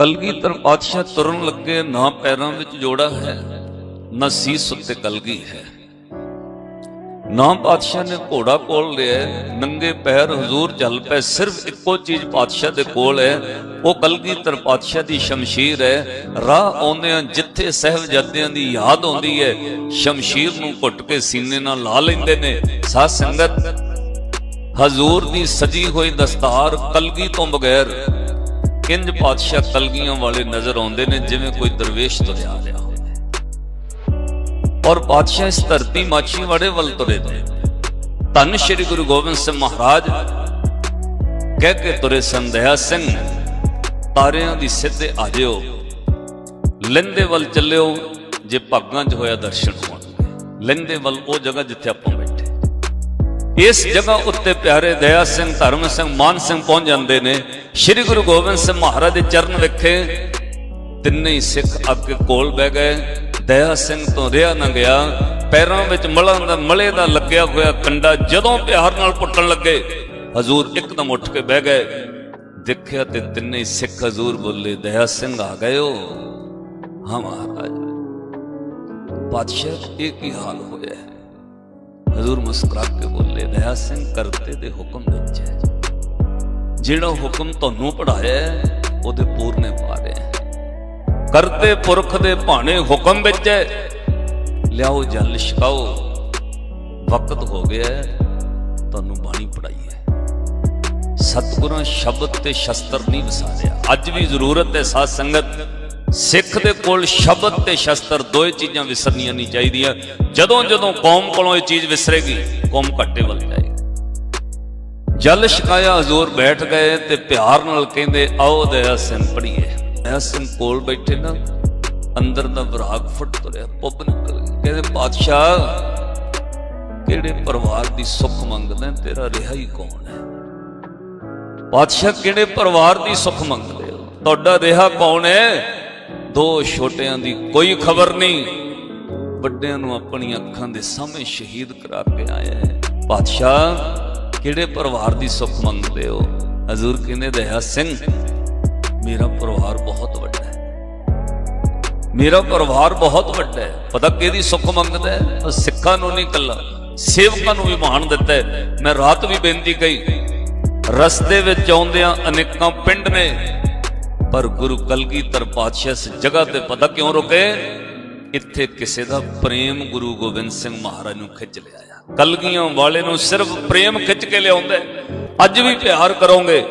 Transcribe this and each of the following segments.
ਕਲਗੀਧਰ ਪਾਤਸ਼ਾਹ ਤੁਰਨ ਲੱਗੇ, ਨਾ ਪੈਰਾਂ ਵਿੱਚ ਜੋੜਾ ਹੈ, ਨਾ ਸੀਸ ਉੱਤੇ ਕਲਗੀ ਹੈ। ਨਾ ਪਾਤਸ਼ਾਹ ਨੇ ਘੋੜਾ ਕੋਲ ਲਿਆ ਨੰਗੇ ਪੈਰ ਹਜ਼ੂਰ ਚੱਲ ਪਏ, ਸਿਰਫ ਇੱਕੋ ਚੀਜ਼ ਪਾਤਸ਼ਾਹ ਦੇ ਕੋਲ ਹੈ, ਉਹ ਕਲਗੀਧਰ ਪਾਤਸ਼ਾਹ ਦੀ ਸ਼ਮਸ਼ੀਰ ਹੈ। ਰਾਹ ਆਉਂਦਿਆਂ ਜਿੱਥੇ ਸਹਿਬਜ਼ਾਦਿਆਂ ਦੀ ਯਾਦ ਆਉਂਦੀ ਹੈ, ਸ਼ਮਸ਼ੀਰ ਨੂੰ ਘੁੱਟ ਕੇ ਸੀਨੇ ਨਾਲ ਲਾ ਲੈਂਦੇ ਨੇ। ਸਾਧ ਸੰਗਤ, ਹਜ਼ੂਰ ਦੀ ਸਜੀ ਹੋਈ ਦਸਤਾਰ ਕਲਗੀ ਤੋਂ ਬਗੈਰ ਇੰਜ ਪਾਤਸ਼ਾਹ ਕਲਗੀਆਂ ਵਾਲੇ ਨਜ਼ਰ ਆਉਂਦੇ ਨੇ, ਜਿਵੇਂ ਕੋਈ ਦਰਵੇਸ਼ ਤੁਰਿਆ ਰਿਹਾ ਹੋਵੇ। ਔਰ ਪਾਤਸ਼ਾਹ ਇਸ ਧਰਤੀ ਮਾਛੀ ਵਾੜੇ ਵੱਲ ਤੁਰੇ ਨੇ। ਧੰਨ ਸ਼੍ਰੀ ਗੁਰੂ ਗੋਬਿੰਦ ਸਿੰਘ ਮਹਾਰਾਜ, ਕਹਿ ਕੇ ਤੁਰੇ ਸੰਧਿਆ ਸਿੰਘ, ਤਾਰਿਆਂ ਦੀ ਸਿੱਧੇ ਆ ਜਿਓ, ਲੈਂਦੇ ਵੱਲ ਚੱਲਿਓ, ਜੇ ਭਾਗਾਂ 'ਚ ਹੋਇਆ ਦਰਸ਼ਨ ਹੋਣ। ਲੈਂਦੇ ਵੱਲ ਉਹ ਜਗ੍ਹਾ ਜਿੱਥੇ ਆਪਾਂ ਬੈਠੇ। ਇਸ ਜਗ੍ਹਾ ਉੱਤੇ ਪਿਆਰੇ ਦਇਆ ਸਿੰਘ, ਧਰਮ ਸਿੰਘ, ਮਾਨ ਸਿੰਘ ਪਹੁੰਚ ਜਾਂਦੇ ਨੇ। ਸ੍ਰੀ ਗੁਰੂ ਗੋਬਿੰਦ ਸਿੰਘ ਮਹਾਰਾਜ ਦੇ ਚਰਨ ਵਿਖੇ ਤਿੰਨੇ ਹੀ ਸਿੱਖ ਅੱਗੇ ਕੋਲ ਬਹਿ ਗਏ। ਦਇਆ ਸਿੰਘ ਤੋਂ ਰਿਹਾ ਨਾ ਗਿਆ। ਪੈਰਾਂ ਵਿੱਚ ਮਲਾਂ ਦਾ ਮਲੇ ਦਾ ਲੱਗਿਆ ਹੋਇਆ ਕੰਡਾ ਜਦੋਂ ਪਿਆਰ ਨਾਲ ਪੁੱਟਣ ਲੱਗੇ, ਹਜ਼ੂਰ ਇੱਕਦਮ ਉੱਠ ਕੇ ਬਹਿ ਗਏ। ਦੇਖਿਆ ਤੇ ਤਿੰਨੇ ਹੀ ਸਿੱਖ ਹਜ਼ੂਰ ਬੋਲੇ, ਦਇਆ ਸਿੰਘ ਆ ਗਏ ਹੋ? ਹਾਂ ਮਹਾਰਾਜ। ਪਾਤਸ਼ਾਹ ਇਹ ਕੀ ਹਾਲ ਹੋਇਆ? ਹੈ ਹਜ਼ੂਰ ਮੁਸਕਰਾ ਕੇ ਬੋਲੇ, ਦਇਆ ਸਿੰਘ ਕਰਤੇ ਦੇ ਹੁਕਮ ਵਿੱਚ ਹੈ ਜਿਹੜਾ ਹੁਕਮ ਤੁਹਾਨੂੰ ਪੜਾਇਆ ਉਹਦੇ ਪੂਰਨੇ ਪਾ ਰਹੇ ਕਰਤੇ ਪੁਰਖ ਦੇ ਭਾਣੇ ਹੁਕਮ ਵਿੱਚ ਹੈ। ਲਿਆਓ ਜਲ ਛਕਾਓ। ਵਕਤ ਹੋ ਗਿਆ ਤੁਹਾਨੂੰ ਬਾਣੀ ਪੜਾਈ ਹੈ। ਸਤਿਗੁਰਾਂ ਸ਼ਬਦ ਤੇ ਸ਼ਸਤਰ ਨਹੀਂ ਵਿਸਾਰਿਆ। ਅੱਜ ਵੀ ਜ਼ਰੂਰਤ ਹੈ ਸਾਧ ਸੰਗਤ, ਸਿੱਖ ਦੇ ਕੋਲ ਸ਼ਬਦ ਤੇ ਸ਼ਸਤਰ ਦੋਏ ਚੀਜ਼ਾਂ ਵਿਸਰਨੀਆਂ ਨਹੀਂ ਚਾਹੀਦੀਆਂ। ਜਦੋਂ ਜਦੋਂ ਕੌਮ ਕੋਲੋਂ ਇਹ ਚੀਜ਼ ਵਿਸਰੇਗੀ, ਕੌਮ ਘੱਟੇ ਵੱਲ ਜਾਏਗੀ। ਜਲ ਛਕਾਇਆ ਹਜ਼ੂਰ ਬੈਠ ਗਏ ਤੇ ਪਿਆਰ ਨਾਲ ਕਹਿੰਦੇ, ਆਓ ਦਇਆ ਸਿੰਘ ਪੜੀਏ ਦਇਆ ਸਿੰਘ ਕੋਲ ਬੈਠੇ ਨਾ, ਅੰਦਰ ਦਾ ਵਿਰਾਗ ਫੁੱਟ ਤੁਰਿਆ, ਪੁੱਬ ਨਿਕਲ ਗਈ ਕਹਿੰਦੇ, ਪਾਤਸ਼ਾਹ, ਕਿਹੜੇ ਪਰਿਵਾਰ ਦੀ ਸੁੱਖ ਮੰਗਦਾ ਤੇਰਾ ਰਿਹਾ ਹੀ ਕੌਣ ਹੈ? ਪਾਤਸ਼ਾਹ, ਕਿਹੜੇ ਪਰਿਵਾਰ ਦੀ ਸੁੱਖ ਮੰਗਦੇ ਹੋ? ਤੁਹਾਡਾ ਰਿਹਾ ਕੌਣ ਹੈ? ਦੋ ਛੋਟਿਆਂ ਦੀ ਕੋਈ ਖਬਰ ਨਹੀਂ। ਵੱਡਿਆਂ ਨੂੰ ਆਪਣੀਆਂ ਅੱਖਾਂ ਦੇ ਸਾਹਮਣੇ ਸ਼ਹੀਦ ਕਰਾ ਕੇ ਆਇਆ ਹੈ। ਪਾਤਸ਼ਾਹ ਕਿਹੜੇ ਪਰਿਵਾਰ ਦੀ ਸੁੱਖ ਮੰਗਦੇ ਹੋ? ਹਜ਼ੂਰ ਕਹਿੰਦੇ ਦਇਆ ਸਿੰਘ, ਮੇਰਾ ਪਰਿਵਾਰ ਬਹੁਤ ਵੱਡਾ ਹੈ। ਮੇਰਾ ਪਰਿਵਾਰ ਬਹੁਤ ਵੱਡਾ ਹੈ। ਪਤਾ ਕਿਹਦੀ ਸੁੱਖ ਮੰਗਦਾ ਹੈ? ਸਿੱਖਾਂ ਨੂੰ ਨਹੀਂ ਕੱਲਾ ਸੇਵਕਾਂ ਨੂੰ ਵੀ ਮਾਣ ਦਿੱਤਾ ਹੈ। ਮੈਂ ਰਾਤ ਵੀ ਬੇਨਤੀ ਕਹੀ, ਰਸਤੇ ਵਿੱਚ ਆਉਂਦਿਆਂ ਅਨੇਕਾਂ ਪਿੰਡ ਨੇ, ਪਰ ਗੁਰੂ ਕਲਗੀਧਰ ਪਾਤਸ਼ਾਹ ਇਸ ਜਗ੍ਹਾ ਤੇ ਪਤਾ ਕਿਉਂ ਰੁਕੇ? ਇੱਥੇ ਕਿਸੇ ਦਾ ਪ੍ਰੇਮ ਗੁਰੂ ਗੋਬਿੰਦ ਸਿੰਘ ਮਹਾਰਾਜ ਨੂੰ ਖਿੱਚ ਲਿਆਇਆ। ਕਲਗੀਆਂ ਵਾਲੇ ਨੂੰ ਸਿਰਫ ਪ੍ਰੇਮ ਖਿੱਚ ਕੇ ਲਿਆਉਂਦਾ ਅੱਜ ਵੀ ਪਿਆਰ ਕਰੋਗੇ।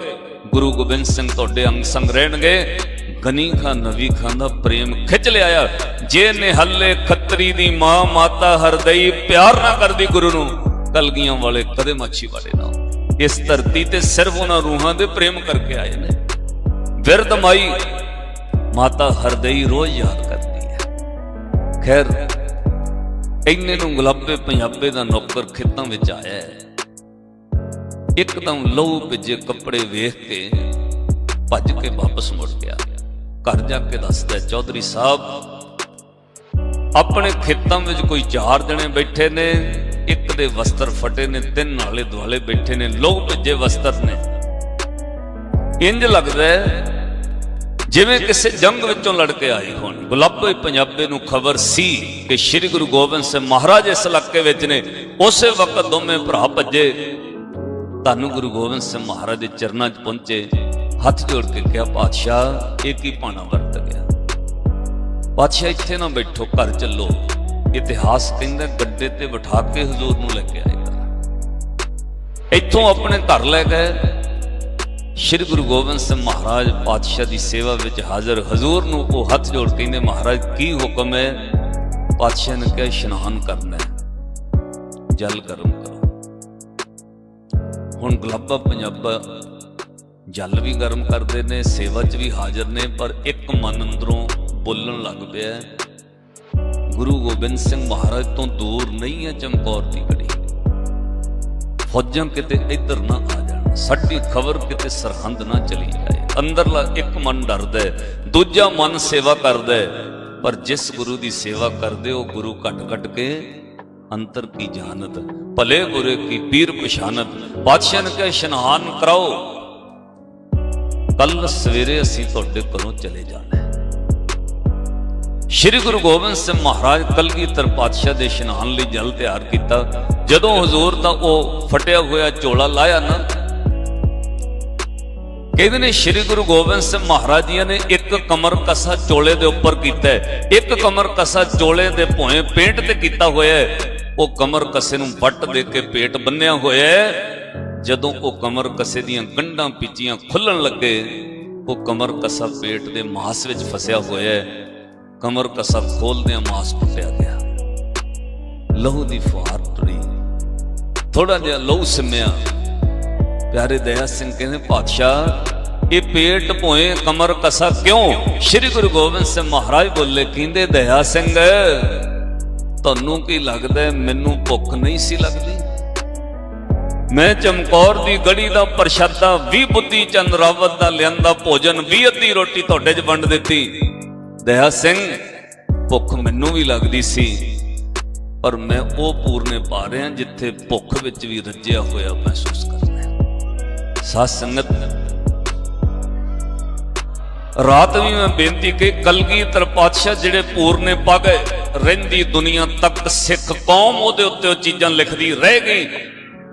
ਗੁਰੂ ਗੋਬਿੰਦ ਸਿੰਘ ਤੁਹਾਡੇ ਅੰਗ ਸੰਗ ਰਹਿਣਗੇ ਗਨੀ ਖਾਂ, ਨਵੀ ਖਾਂ ਦਾ ਪ੍ਰੇਮ ਖਿੱਚ ਲਿਆਇਆ। ਜੇ ਨਿਹੱਲੇ ਖੱਤਰੀ ਦੀ ਮਾਂ ਮਾਤਾ ਹਰਦਈ ਪਿਆਰ ਨਾ ਕਰਦੀ ਗੁਰੂ ਨੂੰ, ਕਲਗੀਆਂ ਵਾਲੇ ਕਦੇ ਮੱਛੀ ਵਾਲੇ ਨਾ ਇਸ ਧਰਤੀ ਤੇ ਸਿਰਫ ਉਹਨਾਂ ਰੂਹਾਂ ਦੇ ਪ੍ਰੇਮ ਕਰਕੇ ਆਏ ਨੇ। ਵਿਰਦ ਮਾਈ, ਮਾਤਾ ਹਰਦਈ ਰੋਜ਼ ਯਾਦ ਕਰਦੀ ਹੈ। ਖੈਰ ਇੰਨੇ ਨੂੰ ਗੁਲਾਬੇ ਪੰਜਾਬੇ ਦਾ ਨੌਕਰ ਖੇਤਾਂ ਵਿੱਚ ਆਇਆ ਹੈ। ਇੱਕਦਮ ਲਹੂ ਭਿੱਜੇ ਕੱਪੜੇ ਵੇਖ ਕੇ ਭੱਜ ਕੇ ਵਾਪਸ ਮੁੜ ਗਿਆ। ਘਰ ਜਾ ਕੇ ਦੱਸਦਾ, ਚੌਧਰੀ ਸਾਹਿਬ, ਆਪਣੇ ਖੇਤਾਂ ਵਿੱਚ ਕੋਈ ਚਾਰ ਜਣੇ ਬੈਠੇ ਨੇ, ਇੱਕ ਦੇ ਵਸਤਰ ਫਟੇ ਨੇ, ਤਿੰਨ ਨਾਲੇ ਦੁਆਲੇ ਬੈਠੇ ਨੇ, ਲਹੂ ਭਿੱਜੇ ਵਸਤਰ ਨੇ। ਇੰਜ ਲੱਗਦਾ ਜਿਵੇਂ ਕਿਸੇ ਜੰਗ ਵਿੱਚੋਂ ਲੜ ਕੇ ਆਏ ਹੋਣ ਗੁਲਾਬੇ ਪੰਜਾਬੇ ਨੂੰ ਖਬਰ ਸੀ ਕਿ ਸ੍ਰੀ ਗੁਰੂ ਗੋਬਿੰਦ ਸਿੰਘ ਮਹਾਰਾਜ ਇਸ ਇਲਾਕੇ ਵਿੱਚ ਨੇ, ਉਸੇ ਵਕਤ ਦੋਵੇਂ ਭਰਾ ਭੱਜੇ। ਧੰਨ ਗੁਰੂ ਗੋਬਿੰਦ ਸਿੰਘ ਮਹਾਰਾਜ ਦੇ ਚਰਨਾਂ 'ਚ ਪਹੁੰਚੇ। ਹੱਥ ਜੋੜ ਕੇ ਕਿਹਾ, ਪਾਤਸ਼ਾਹ, ਇਹ ਕੀ ਪਾਣਾ ਵਰਤ ਗਿਆ? ਪਾਤਸ਼ਾਹ, ਇੱਥੇ ਨਾ ਬੈਠੋ, ਘਰ ਚੱਲੋ। ਇਤਿਹਾਸ ਕਹਿੰਦਾ, ਗੱਡੇ ਤੇ ਬਿਠਾ ਕੇ ਹਜ਼ੂਰ ਨੂੰ ਲੈ ਕੇ ਆਏਗਾ ਇੱਥੋਂ ਆਪਣੇ ਘਰ ਲੈ ਗਏ ਸ਼੍ਰੀ ਗੁਰੂ ਗੋਬਿੰਦ ਸਿੰਘ ਮਹਾਰਾਜ ਪਾਤਸ਼ਾਹ ਦੀ ਸੇਵਾ ਵਿੱਚ ਹਾਜ਼ਰ ਹਜ਼ੂਰ ਨੂੰ ਉਹ ਹੱਥ ਜੋੜ ਕੇ ਕਹਿੰਦੇ, ਮਹਾਰਾਜ, ਕੀ ਹੁਕਮ ਹੈ? ਪਾਤਸ਼ਾਹ ਨੇ ਕਿਹਾ, ਇਸ਼ਨਾਨ ਕਰਨਾ ਹੈ। ਜਲ ਗਰਮ ਕਰੋ। ਹੁਣ ਗੁਲਾਬਾ ਪੰਜਾਬਾ ਜਲ ਵੀ ਗਰਮ ਕਰਦੇ ਨੇ, ਸੇਵਾ 'ਚ ਵੀ ਹਾਜ਼ਰ ਨੇ, ਪਰ ਇੱਕ ਮਨ ਅੰਦਰੋਂ ਬੋਲਣ ਲੱਗ ਪਿਆ ਗੁਰੂ ਗੋਬਿੰਦ ਸਿੰਘ ਮਹਾਰਾਜ ਤੋਂ ਦੂਰ ਨਹੀਂ ਹੈ ਚਮਕੌਰ ਦੀ ਘੜੀ। ਫੌਜਾਂ ਕਿਤੇ ਇੱਧਰ ਨਾ ਆ ਸਾਡੀ ਖਬਰ ਕਿਤੇ ਸਰਹੰਦ ਨਾ ਚਲੀ ਜਾਏ। ਅੰਦਰਲਾ ਇੱਕ ਮਨ ਡਰਦਾ ਦੂਜਾ ਮਨ ਸੇਵਾ ਕਰਦਾ ਪਰ ਜਿਸ ਗੁਰੂ ਦੀ ਸੇਵਾ ਕਰਦੇ ਉਹ ਗੁਰੂ ਘਟ ਘਟ ਕੇ ਅੰਤਰ ਕੀ ਜਾਣਤ? ਭਲੇ ਬੁਰੇ ਕੀ ਪੀਰ ਪਛਾਨਤ ਬਾਦਸ਼ਾਹ ਨੇ ਕਿਹਾ, ਇਸ਼ਨਾਨ ਕਰਾਓ। ਕੱਲ ਸਵੇਰੇ ਅਸੀਂ ਤੁਹਾਡੇ ਕੋਲੋਂ ਚਲੇ ਜਾਣਾ ਸ਼੍ਰੀ ਗੁਰੂ ਗੋਬਿੰਦ ਸਿੰਘ ਮਹਾਰਾਜ ਕਲਗੀਧਰ ਪਾਤਸ਼ਾਹ ਦੇ ਇਸ਼ਨਾਨ ਲਈ ਜਲ ਤਿਆਰ ਕੀਤਾ। ਜਦੋਂ ਹਜ਼ੂਰ ਤਾਂ ਉਹ ਫਟਿਆ ਹੋਇਆ ਝੋਲਾ ਲਾਇਆ ਨਾ ਕਹਿੰਦੇ ਨੇ ਸ਼੍ਰੀ ਗੁਰੂ ਗੋਬਿੰਦ ਸਿੰਘ ਮਹਾਰਾਜ ਜੀ ਨੇ ਇੱਕ ਕਮਰ ਕਸਾ ਚੋਲੇ ਦੇ ਉੱਪਰ ਕੀਤਾ ਇੱਕ ਕਮਰ ਕਸਾ ਚੋਲੇ ਦੇ ਭੋਏ ਪੇਂਟ ਤੇ ਕੀਤਾ ਹੋਇਆ ਉਹ ਕਮਰ ਕਸੇ ਨੂੰ ਵੱਟ ਦੇ ਕੇ ਪੇਟ ਬੰਨਿਆ ਹੋਇਆ ਜਦੋਂ ਉਹ ਕਮਰ ਕਸੇ ਦੀਆਂ ਗੰਢਾਂ ਪਿੱਚੀਆਂ ਖੁੱਲਣ ਲੱਗੇ, ਉਹ ਕਮਰ ਕਸਾ ਪੇਟ ਦੇ ਮਾਸ ਵਿੱਚ ਫਸਿਆ ਹੋਇਆ ਕਮਰ ਕਸਾ ਖੋਲਦਿਆਂ ਮਾਸ ਟੁੱਟਿਆ ਗਿਆ। ਲਹੂ ਦੀ ਫੁਹਾਰ ਟੁਰੀ ਥੋੜਾ ਜਿਹਾ ਲਹੂ ਸਿਮਿਆ। ਪਿਆਰੇ ਦਇਆ ਸਿੰਘ ਕਹਿੰਦੇ, ਪਾਤਸ਼ਾਹ, ਇਹ ਪੇਟ ਭੋਏ ਕਮਰ ਕਸਾ ਕਿਉਂ? ਸ੍ਰੀ ਗੁਰੂ ਗੋਬਿੰਦ ਸਿੰਘ ਮਹਾਰਾਜ ਬੋਲੇ, ਕਹਿੰਦੇ, ਦਇਆ ਸਿੰਘ, ਤੁਹਾਨੂੰ ਕੀ ਲੱਗਦਾ ਮੈਨੂੰ ਭੁੱਖ ਨਹੀਂ ਸੀ ਲੱਗਦੀ? ਮੈਂ ਚਮਕੌਰ ਦੀ ਗੜੀ ਦਾ ਪ੍ਰਸ਼ਾਦਾ 20 ਬੁੱਧੀ ਚੰਦ ਰਾਵਤ ਦਾ ਲਿਆਂਦਾ ਭੋਜਨ 20 ਅੱਧੀ ਰੋਟੀ ਤੁਹਾਡੇ 'ਚ ਵੰਡ ਦਿੱਤੀ। ਦਇਆ ਸਿੰਘ, ਭੁੱਖ ਮੈਨੂੰ ਵੀ ਲੱਗਦੀ ਸੀ, ਪਰ ਮੈਂ ਉਹ ਪੂਰਨੇ ਪਾ ਰਿਹਾ ਜਿੱਥੇ ਭੁੱਖ ਵਿੱਚ ਵੀ ਰੱਜਿਆ ਹੋਇਆ ਮਹਿਸੂਸ ਕਰ। ਸਾਧ ਸੰਗਤ। ਰਾਤ ਵੀ ਮੈਂ ਬੇਨਤੀ ਕਿ ਕਲਗੀਧਰ ਪਾਤਸ਼ਾਹ ਜਿਹੜੇ ਪੂਰਨੇ ਪਾ ਰਹਿੰਦੀ ਦੁਨੀਆ ਤੱਕ ਸਿੱਖ ਕੌਮ, ਉਹਦੇ ਉੱਤੇ ਉਹ ਚੀਜ਼ਾਂ ਲਿਖਦੀ ਰਹਿ ਗਈ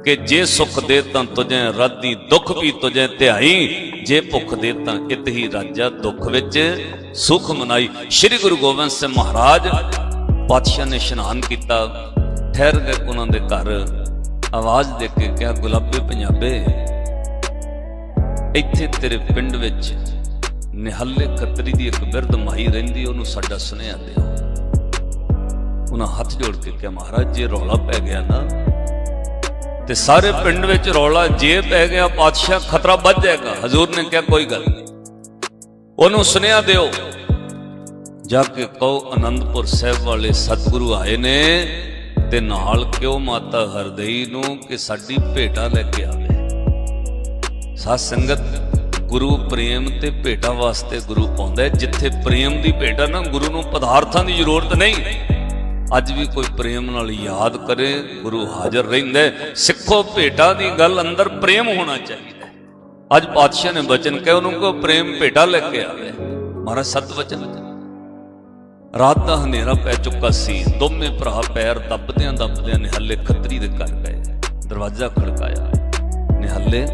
ਕਿ ਜੇ ਸੁਖ ਦੇ ਤਾਂ ਤੁਝੇ ਰਾਦੀ ਦੁੱਖ ਵੀ ਤੁਝੇ ਧਿਆਈ, ਜੇ ਭੁੱਖ ਦੇ ਤਾਂ ਇਤ ਹੀ ਰਾਜਾ ਦੁੱਖ ਵਿੱਚ ਸੁਖ ਮਨਾਈ। ਸ੍ਰੀ ਗੁਰੂ ਗੋਬਿੰਦ ਸਿੰਘ ਮਹਾਰਾਜ ਪਾਤਸ਼ਾਹ ਨੇ ਇਸ਼ਨਾਨ ਕੀਤਾ, ਠਹਿਰ ਗਏ ਉਹਨਾਂ ਦੇ ਘਰ, ਆਵਾਜ਼ ਦੇ ਕੇ ਕਿਹਾ, ਗੁਲਾਬੇ ਪੰਜਾਬੇ ਇੱਥੇ ਤੇਰੇ ਪਿੰਡ ਵਿੱਚ ਨਿਹੱਲੇ ਖੱਤਰੀ ਦੀ ਇੱਕ ਬਿਰਧ ਮਾਈ ਰਹਿੰਦੀ, ਉਹਨੂੰ ਸਾਡਾ ਸੁਨੇਹਾ ਦਿਓ। ਉਹਨਾਂ ਹੱਥ ਜੋੜ ਕੇ ਕਿਹਾ, ਮਹਾਰਾਜ, ਜੇ ਰੌਲਾ ਪੈ ਗਿਆ ਨਾ, ਤੇ ਸਾਰੇ ਪਿੰਡ ਵਿੱਚ ਰੌਲਾ, ਜੇ ਪੈ ਗਿਆ ਪਾਤਸ਼ਾਹ ਖਤਰਾ ਵੱਧ ਜਾਏਗਾ। ਹਜ਼ੂਰ ਨੇ ਕਿਹਾ, ਕੋਈ ਗੱਲ ਨਹੀਂ। ਉਹਨੂੰ ਸੁਨੇਹਾ ਦਿਓ, ਜਾ ਕੇ ਕਹੋ ਆਨੰਦਪੁਰ ਸਾਹਿਬ ਵਾਲੇ ਸਤਿਗੁਰੂ ਆਏ ਨੇ, ਤੇ ਨਾਲ ਕਿਉ ਮਾਤਾ ਹਰਦਈ ਨੂੰ ਕਿ ਸਾਡੀ ਭੇਟਾ ਲੈ ਕੇ ਆ? ਸਾਧ ਸੰਗਤ, ਗੁਰੂ ਪ੍ਰੇਮ ਤੇ ਭੇਟਾ ਵਾਸਤੇ ਗੁਰੂ ਪਾਉਂਦਾ ਜਿੱਥੇ ਪ੍ਰੇਮ ਦੀ ਭੇਟਾ ਨਾ, ਗੁਰੂ ਨੂੰ ਪਦਾਰਥਾਂ ਦੀ ਜ਼ਰੂਰਤ ਨਹੀਂ। ਅੱਜ ਵੀ ਕੋਈ ਪ੍ਰੇਮ ਨਾਲ ਯਾਦ ਕਰੇ, ਗੁਰੂ ਹਾਜ਼ਰ ਰਹਿੰਦਾ ਸਿੱਖੋ ਭੇਟਾ ਦੀ ਗੱਲ, ਅੰਦਰ ਪ੍ਰੇਮ ਹੋਣਾ ਚਾਹੀਦਾ ਅੱਜ ਪਾਤਸ਼ਾਹ ਨੇ ਬਚਨ ਕਿਹਾ, ਉਹਨੂੰ ਕੋ ਪ੍ਰੇਮ ਭੇਟਾ ਲੈ ਕੇ ਆਵੇ। ਮਹਾਰਾਜ ਸਤ ਵਚਨ ਰਾਤ ਦਾ ਹਨੇਰਾ ਪੈ ਚੁੱਕਾ ਸੀ। ਦੋਵੇਂ ਭਰਾ ਪੈਰ ਦੱਬਦਿਆਂ ਦੱਬਦਿਆਂ ਨਿਹੱਲੇ ਖੱਤਰੀ ਦੇ ਘਰ ਗਏ। ਦਰਵਾਜ਼ਾ ਖੜਕਾਇਆ। ਨਿਹੱਲੇ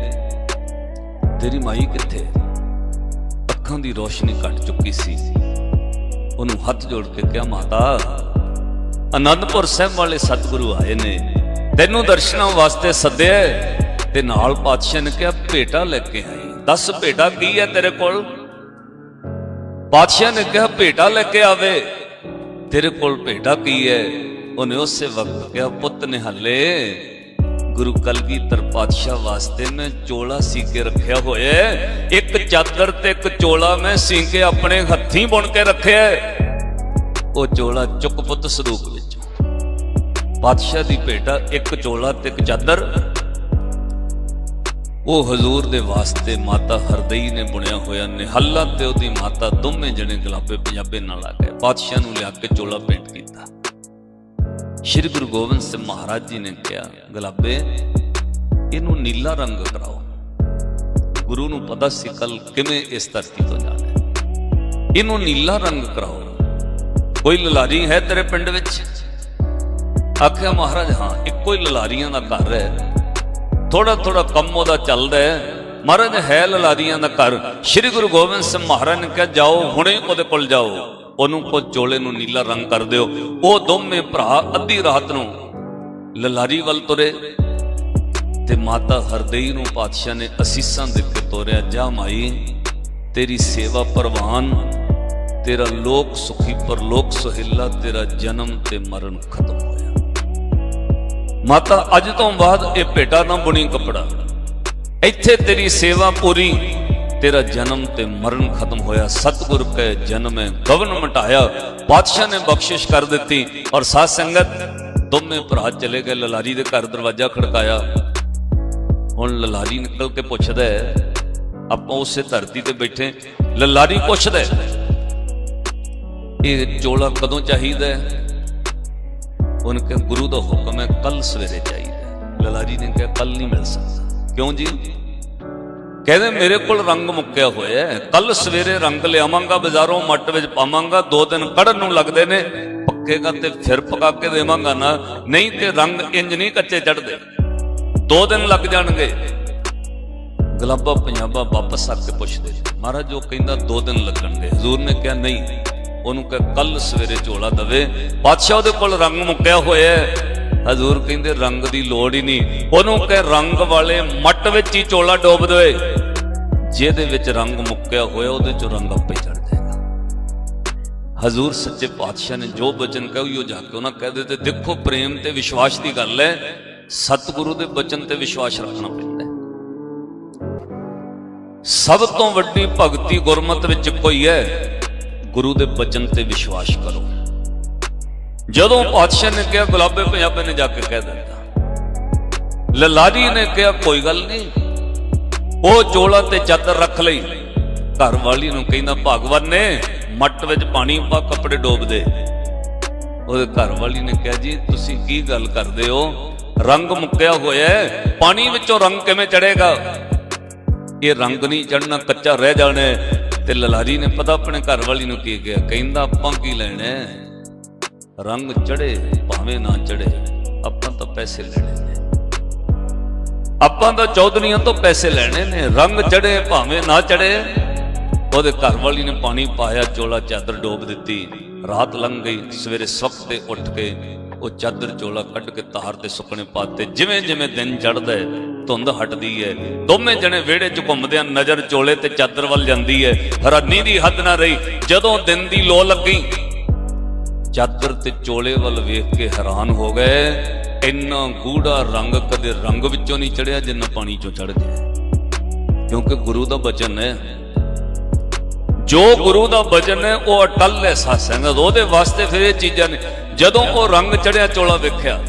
ਤੇਰੀ ਮਾਈ ਕਿੱਥੇ? ਅੱਖਾਂ ਦੀ ਰੋਸ਼ਨੀ ਘਟ ਚੁੱਕੀ ਸੀ। ਉਹਨੂੰ ਹੱਥ ਜੋੜ ਕੇ ਕਿਹਾ, ਮਾਤਾ, ਅਨੰਦਪੁਰ ਸਾਹਿਬ ਵਾਲੇ ਸਤਿਗੁਰੂ ਆਏ ਨੇ। ਤੈਨੂੰ ਦਰਸ਼ਨਾਂ ਵਾਸਤੇ ਸੱਦਿਆ ਤੇ ਨਾਲ ਪਾਤਸ਼ਾਹ ਨੇ ਕਿਹਾ, ਭੇਟਾ ਲੈ ਕੇ ਆਈ। ਦੱਸ ਭੇਟਾ ਕੀ ਹੈ ਤੇਰੇ ਕੋਲ? ਪਾਤਸ਼ਾਹ ਨੇ ਕਿਹਾ, ਭੇਟਾ ਲੈ ਕੇ ਆਵੇ। ਤੇਰੇ ਕੋਲ ਭੇਟਾ ਕੀ ਹੈ? ਉਹਨੇ ਉਸੇ ਵਕਤ ਕਿਹਾ, ਪੁੱਤ ਨੇ ਹੱਲੇ ਗੁਰੂ ਕਲਗੀਧਰ ਪਾਤਸ਼ਾਹ ਵਾਸਤੇ ਮੈਂ ਚੋਲਾ ਸੀ ਕੇ ਰੱਖਿਆ ਹੋਇਆ ਇੱਕ ਚਾਦਰ ਤੇ ਇੱਕ ਚੋਲਾ ਮੈਂ ਸੀ ਕੇ ਆਪਣੇ ਹੱਥੀਂ ਬੁਣ ਕੇ ਰੱਖਿਆ ਉਹ ਚੋਲਾ ਚੁੱਕ ਪੁੱਤ ਸਰੂਪ ਵਿੱਚ। ਪਾਤਸ਼ਾਹ ਦੀ ਭੇਟਾ ਇੱਕ ਚੋਲਾ ਤੇ ਇੱਕ ਚਾਦਰ। ਉਹ ਹਜ਼ੂਰ ਦੇ ਵਾਸਤੇ ਮਾਤਾ ਹਰਦਈ ਨੇ ਬੁਣਿਆ ਹੋਇਆ ਨਿਹੱਲਾ ਤੇ ਉਹਦੀ ਮਾਤਾ ਦੋਵੇਂ ਜਣੇ ਗੁਲਾਬੇ ਪੰਜਾਬੇ ਨਾਲ ਆ ਗਏ। ਪਾਤਸ਼ਾਹ ਨੂੰ ਲਿਆ ਕੇ ਚੋਲਾ ਭੇਟ ਸ਼੍ਰੀ ਗੁਰੂ ਗੋਬਿੰਦ ਸਿੰਘ ਮਹਾਰਾਜ ਜੀ ਨੇ ਕਿਹਾ, ਗੁਲਾਬੇ, ਇਹਨੂੰ ਨੀਲਾ ਰੰਗ ਕਰਾਓ। ਗੁਰੂ ਨੂੰ ਪਤਾ ਸੀ ਕੱਲ ਕਿਵੇਂ ਇਸ ਧਰਤੀ ਤੋਂ ਜਾਣਾ ਇਹਨੂੰ ਨੀਲਾ ਰੰਗ ਕਰਾਓ। ਕੋਈ ਲਲਾਰੀ ਹੈ ਤੇਰੇ ਪਿੰਡ ਵਿੱਚ? ਆਖਿਆ, ਮਹਾਰਾਜ, ਹਾਂ, ਇੱਕੋ ਹੀ ਲਲਾਰੀਆਂ ਦਾ ਘਰ ਹੈ। ਥੋੜਾ ਥੋੜਾ ਕੰਮ ਉਹਦਾ ਚੱਲਦਾ ਹੈ। ਮਹਾਰਾਜ, ਹੈ ਲਲਾਰੀਆਂ ਦਾ ਘਰ। ਸ੍ਰੀ ਗੁਰੂ ਗੋਬਿੰਦ ਸਿੰਘ ਮਹਾਰਾਜ ਨੇ ਕਿਹਾ, ਜਾਓ, ਹੁਣੇ ਉਹਦੇ ਕੋਲ ਜਾਓ। ਉਹਨੂੰ ਕੋ ਚੋਲੇ ਨੂੰ ਨੀਲਾ ਰੰਗ ਕਰ ਦਿਓ। ਉਹ ਦੋਵੇਂ ਭਰਾ ਅੱਧੀ ਰਾਤ ਨੂੰ ਲਲਾਰੀ ਵੱਲ ਤੁਰੇ ਤੇ ਮਾਤਾ ਹਰਦਈ ਨੂੰ ਪਾਤਸ਼ਾਹ ਨੇ ਅਸੀਸਾਂ ਦੇ ਕੇ ਤੋਰਿਆ, ਜਾ ਮਾਈ, ਤੇਰੀ ਸੇਵਾ ਪ੍ਰਵਾਨ, ਤੇਰਾ ਲੋਕ ਸੁਖੀ ਪਰਲੋਕ ਸੁਹਿਲਾ, ਤੇਰਾ ਜਨਮ ਤੇ ਮਰਨ ਖਤਮ ਹੋਇਆ। ਮਾਤਾ, ਅੱਜ ਤੋਂ ਬਾਅਦ ਇਹ ਭੇਟਾ ਨਾ ਬੁਣੀ ਕੱਪੜਾ। ਇੱਥੇ ਤੇਰੀ ਸੇਵਾ ਪੂਰੀ ਤੇਰਾ ਜਨਮ ਤੇ ਮਰਨ ਖਤਮ ਹੋਇਆ। ਸਤਿਗੁਰ ਕੈ ਜਨਮੈ ਗਵਨ ਮਟਾਇਆ। ਬਾਦਸ਼ਾਹ ਨੇ ਬਖਸ਼ਿਸ਼ ਕਰ ਦਿੱਤੀ ਔਰ ਸਾਧ ਸੰਗਤ ਦੋਵੇਂ ਭਰਾ ਚਲੇ ਗਏ। ਲਲਾਰੀ ਦੇ ਘਰ ਦਰਵਾਜ਼ਾ ਖੜਕਾਇਆ। ਹੁਣ ਲਲਾਰੀ ਨਿਕਲ ਕੇ ਪੁੱਛਦਾ ਹੈ, ਆਪਾਂ ਉਸੇ ਧਰਤੀ ਤੇ ਬੈਠੇ ਲਲਾਰੀ ਪੁੱਛਦਾ ਇਹ ਚੋਲਾ ਕਦੋਂ ਚਾਹੀਦਾ ਹੈ? ਉਹਨੇ ਕਿਹਾ, ਗੁਰੂ ਦਾ ਹੁਕਮ ਹੈ ਕੱਲ ਸਵੇਰੇ ਚਾਹੀਦਾ ਲਲਾਰੀ ਨੇ ਕਿਹਾ ਕੱਲ ਨਹੀਂ ਮਿਲ ਸਕਦਾ। ਕਿਉਂ ਜੀ? ਕਹਿੰਦੇ ਮੇਰੇ ਕੋਲ ਰੰਗ ਮੁੱਕਿਆ ਹੋਇਆ ਕੱਲ ਸਵੇਰੇ ਰੰਗ ਲਿਆਵਾਂਗਾ, ਬਾਜ਼ਾਰੋਂ ਮੱਟ ਵਿੱਚ ਪਾਵਾਂਗਾ, ਦੋ ਦਿਨ ਕੜਨ ਨੂੰ ਲੱਗਦੇ ਨੇ ਪੱਕੇਗਾ ਤੇ ਫਿਰ ਪਕਾ ਕੇ ਦੇਵਾਂਗਾ ਨਾ। ਨਹੀਂ ਤੇ ਰੰਗ ਇੰਜ ਨਹੀਂ ਕੱਚੇ ਚੜਦੇ ਦੋ ਦਿਨ ਲੱਗ ਜਾਣਗੇ। ਗਲਾਬਾ ਪੰਜਾਬਾ ਵਾਪਸ ਆ ਕੇ ਪੁੱਛਦੇ। ਮਹਾਰਾਜ, ਉਹ ਕਹਿੰਦਾ ਦੋ ਦਿਨ ਲੱਗਣਗੇ। ਹਜ਼ੂਰ ਨੇ ਕਿਹਾ ਨਹੀਂ। ਉਹਨੂੰ ਕਹ ਕੱਲ ਸਵੇਰੇ ਝੋਲਾ ਦਵੇ। ਬਾਦਸ਼ਾਹ ਉਹਦੇ ਕੋਲ ਰੰਗ ਮੁੱਕਿਆ ਹੋਇਆ ਹਜ਼ੂਰ ਕਹਿੰਦੇ ਰੰਗ ਦੀ ਲੋੜ ਹੀ ਨਹੀਂ। ਉਹਨੂੰ ਕਹ ਰੰਗ ਵਾਲੇ ਮੱਟ ਵਿੱਚ ਹੀ ਚੋਲਾ ਡੋਬ ਦੇਵੇ। ਜਿਹਦੇ ਵਿੱਚ ਰੰਗ ਮੁੱਕਿਆ ਹੋਇਆ, ਉਹਦੇ ਚੋਂ ਰੰਗ ਆਪੇ ਚੜ ਜਾਏਗਾ। ਹਜ਼ੂਰ ਸੱਚੇ ਪਾਤਸ਼ਾਹ ਨੇ ਜੋ ਬਚਨ ਕਹੀ, ਉਹ ਜਾ ਕੇ ਉਹਨਾਂ ਕਹਿ ਦਿੱਤੇ, ਦੇਖੋ, ਪ੍ਰੇਮ ਤੇ ਵਿਸ਼ਵਾਸ ਦੀ ਗੱਲ ਹੈ। ਸਤਿਗੁਰੂ ਦੇ ਬਚਨ ਤੇ ਵਿਸ਼ਵਾਸ ਰੱਖਣਾ ਪੈਂਦਾ ਸਭ ਤੋਂ ਵੱਡੀ ਭਗਤੀ ਗੁਰਮਤ ਵਿੱਚ ਕੋਈ ਹੈ। ਗੁਰੂ ਦੇ ਬਚਨ ਤੇ ਵਿਸ਼ਵਾਸ ਕਰੋ। ਜਦੋਂ ਪਾਤਸ਼ਾਹ ਨੇ ਕਿਹਾ ਗੁਲਾਬੇ ਪੰਜਾਬੇ ਨੇ ਜਾ ਕੇ ਕਹਿ ਦਿੱਤਾ। ਲਲਾਰੀ ਨੇ ਕਿਹਾ, ਕੋਈ ਗੱਲ ਨਹੀਂ। ਉਹ ਚੋਲਾ ਤੇ ਚਾਦਰ ਰੱਖ ਲਈ। ਘਰ ਵਾਲੀ ਨੂੰ ਕਹਿੰਦਾ, ਭਗਵਾਨ ਨੇ ਮੱਟ ਵਿੱਚ ਪਾਣੀ ਪਾ, ਕੱਪੜੇ ਡੋਬ ਦੇ। ਉਹਦੇ ਘਰ ਵਾਲੀ ਨੇ ਕਿਹਾ, ਜੀ, ਤੁਸੀਂ ਕੀ ਗੱਲ ਕਰਦੇ ਹੋ? ਰੰਗ ਮੁੱਕਿਆ ਹੋਇਆ ਪਾਣੀ ਵਿੱਚੋਂ ਰੰਗ ਕਿਵੇਂ ਚੜੇਗਾ ਇਹ ਰੰਗ ਨਹੀਂ ਚੜਨਾ ਕੱਚਾ ਰਹਿ ਜਾਣਾ ਤੇ ਲਲਾਰੀ ਨੇ ਪਤਾ ਆਪਣੇ ਘਰ ਵਾਲੀ ਨੂੰ ਕੀ ਕਿਹਾ? ਕਹਿੰਦਾ, ਆਪਾਂ ਕੀ ਲੈਣਾ ਰੰਗ ਚੜੇ ਭਾਵੇਂ ਨਾ ਚੜੇ ਆਪਾਂ ਤਾਂ ਪੈਸੇ ਲੈਣੇ ਨੇ। ਆਪਾਂ ਤਾਂ ਚੌਧਰੀਆਂ ਤੋਂ ਪੈਸੇ ਲੈਣੇ ਨੇ। ਰੰਗ ਚੜੇ ਭਾਵੇਂ ਨਾ ਚੜੇ ਉਹਦੇ ਘਰ ਵਾਲੀ ਨੇ ਪਾਣੀ ਪਾਇਆ, ਚੋਲਾ ਚਾਦਰ ਡੋਬ ਦਿੱਤੀ। ਰਾਤ ਲੰਘ ਗਈ, ਸਵੇਰੇ ਸਵਖਤ ਤੇ ਉੱਠ ਕੇ ਉਹ ਚਾਦਰ ਚੋਲਾ ਕੱਢ ਕੇ ਤਾਰ ਤੇ ਸੁੱਕਣੇ ਪਾਤੇ। ਜਿਵੇਂ ਜਿਵੇਂ ਦਿਨ ਚੜਦਾ ਹੈ, ਧੁੰਦ ਹਟਦੀ ਹੈ। ਦੋਵੇਂ ਜਣੇ ਵਿਹੜੇ 'ਚ ਘੁੰਮਦਿਆਂ ਨਜ਼ਰ ਚੋਲੇ ਤੇ ਚਾਦਰ ਵੱਲ ਜਾਂਦੀ ਹੈ। ਹੈਰਾਨੀ ਦੀ ਹੱਦ ਨਾ ਰਹੀ, ਜਦੋਂ ਦਿਨ ਦੀ ਲੋ ਲੱਗੀ ਚਾਦਰ ਤੇ ਚੋਲੇ ਵੱਲ ਵੇਖ ਕੇ ਹੈਰਾਨ ਹੋ ਗਏ। ਇੰਨਾ ਗੂੜਾ ਰੰਗ ਕਦੇ ਰੰਗ ਵਿੱਚੋਂ ਨਹੀਂ ਚੜਿਆ, ਜਿੰਨਾ ਪਾਣੀ ਚੋਂ ਚੜ ਗਿਆ। ਕਿਉਂਕਿ ਗੁਰੂ ਦਾ ਬਚਨ ਹੈ। ਜੋ ਗੁਰੂ ਦਾ ਬਚਨ ਹੈ, ਉਹ ਅਟਲ ਹੈ ਸਾਸੰਗਤ ਉਹਦੇ ਵਾਸਤੇ ਫਿਰ ਇਹ ਚੀਜ਼ਾਂ ਨੇ। ਜਦੋਂ ਉਹ ਰੰਗ ਚੜਿਆ, ਚੋਲਾ ਵੇਖਿਆ,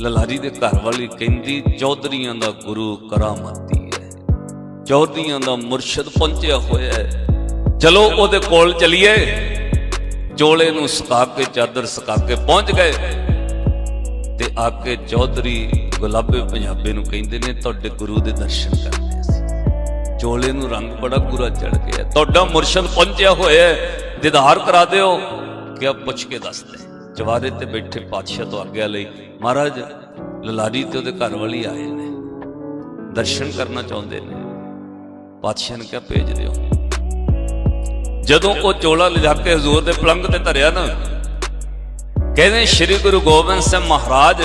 ਲਲਾਰੀ ਦੇ ਘਰ ਵਾਲੀ ਕਹਿੰਦੀ, ਚੌਧਰੀਆਂ ਦਾ ਗੁਰੂ ਕਰਾਮਾਤੀ ਹੈ। ਚੌਧਰੀਆਂ ਦਾ ਮੁਰਸ਼ਿਦ ਪਹੁੰਚਿਆ ਹੋਇਆ ਹੈ। ਚਲੋ ਉਹਦੇ ਕੋਲ ਚਲੀਏ। ਚੋਲੇ ਨੂੰ ਸੁਕਾ ਕੇ, ਚਾਦਰ ਸੁਕਾ ਕੇ ਪਹੁੰਚ ਗਏ। ਤੇ ਆ ਕੇ ਚੌਧਰੀ ਗੁਲਾਬੇ ਪੰਜਾਬੇ ਨੂੰ ਕਹਿੰਦੇ ਨੇ, ਤੁਹਾਡੇ ਗੁਰੂ ਦੇ ਦਰਸ਼ਨ ਕਰਦੇ ਸੀ ਚੋਲੇ ਨੂੰ ਰੰਗ ਬੜਾ ਪੂਰਾ ਚੜ ਗਿਆ। ਤੁਹਾਡਾ ਮੁਰਸ਼ਿਦ ਪਹੁੰਚਿਆ ਹੋਇਆ ਹੈ ਕਰਾ ਦਿਓ। ਕਿਆ ਪੁੱਛ ਕੇ ਦੱਸਦੇ। ਜਵਾਰੇ ਤੇ ਬੈਠੇ ਪਾਤਸ਼ਾਹ ਤੋਂ ਆਗਿਆ ਲਈ, ਮਹਾਰਾਜ, ਲਲਾਰੀ ਤੇ ਉਹਦੇ ਘਰ ਵਾਲੀ ਆਏ ਨੇ। ਦਰਸ਼ਨ ਕਰਨਾ ਚਾਹੁੰਦੇ ਨੇ। ਪਾਤਸ਼ਾਹ ਨੇ ਕਿਹਾ, ਭੇਜ ਦਿਓ। ਜਦੋਂ ਉਹ ਚੋਲਾ ਲਿਜਾ ਕੇ ਹਜ਼ੂਰ ਦੇ ਪਲੰਗ ਤੇ ਧਰਿਆ ਨਾ, ਕਹਿੰਦੇ ਸ੍ਰੀ ਗੁਰੂ ਗੋਬਿੰਦ ਸਿੰਘ ਮਹਾਰਾਜ,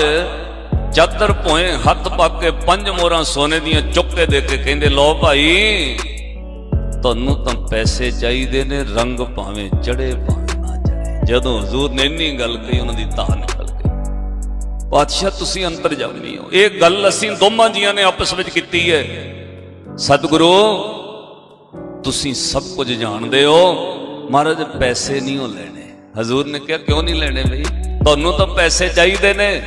ਚਾਦਰ ਭੋਏ ਹੱਥ ਪਾ ਕੇ ਪੰਜ ਮੋਹਰਾਂ ਸੋਨੇ ਦੀਆਂ ਚੁੱਕ ਕੇ ਦੇ ਕੇ ਕਹਿੰਦੇ ਲੋ ਭਾਈ, ਤੁਹਾਨੂੰ ਤਾਂ ਪੈਸੇ ਚਾਹੀਦੇ ਨੇ, ਰੰਗ ਭਾਵੇਂ ਚੜੇ ਭਾਵੇਂ ਨਾ ਚੜੇ। ਜਦੋਂ ਹਜ਼ੂਰ ਨੇ ਇੰਨੀ ਗੱਲ ਕਹੀ, ਉਹਨਾਂ ਦੀ ਤਾਹ ਨਿਕਲ ਗਈ। ਪਾਤਸ਼ਾਹ, ਤੁਸੀਂ ਅੰਤਰ ਜਾਮੀ ਹੋ ਇਹ ਗੱਲ ਅਸੀਂ ਦੋਵਾਂ ਜੀਆਂ ਨੇ ਆਪਸ ਵਿੱਚ ਕੀਤੀ ਹੈ। ਸਤਿਗੁਰੂ ਤੁਸੀਂ ਸਭ ਕੁਝ ਜਾਣਦੇ ਹੋ। ਮਹਾਰਾਜ, ਪੈਸੇ ਨਹੀਂ ਹੋ ਲੈਣੇ। ਹਜ਼ੂਰ ਨੇ ਕਿਹਾ, ਕਿਉਂ ਨਹੀਂ ਲੈਣੇ ਬਈ? ਤੁਹਾਨੂੰ ਤਾਂ ਪੈਸੇ ਚਾਹੀਦੇ ਨੇ।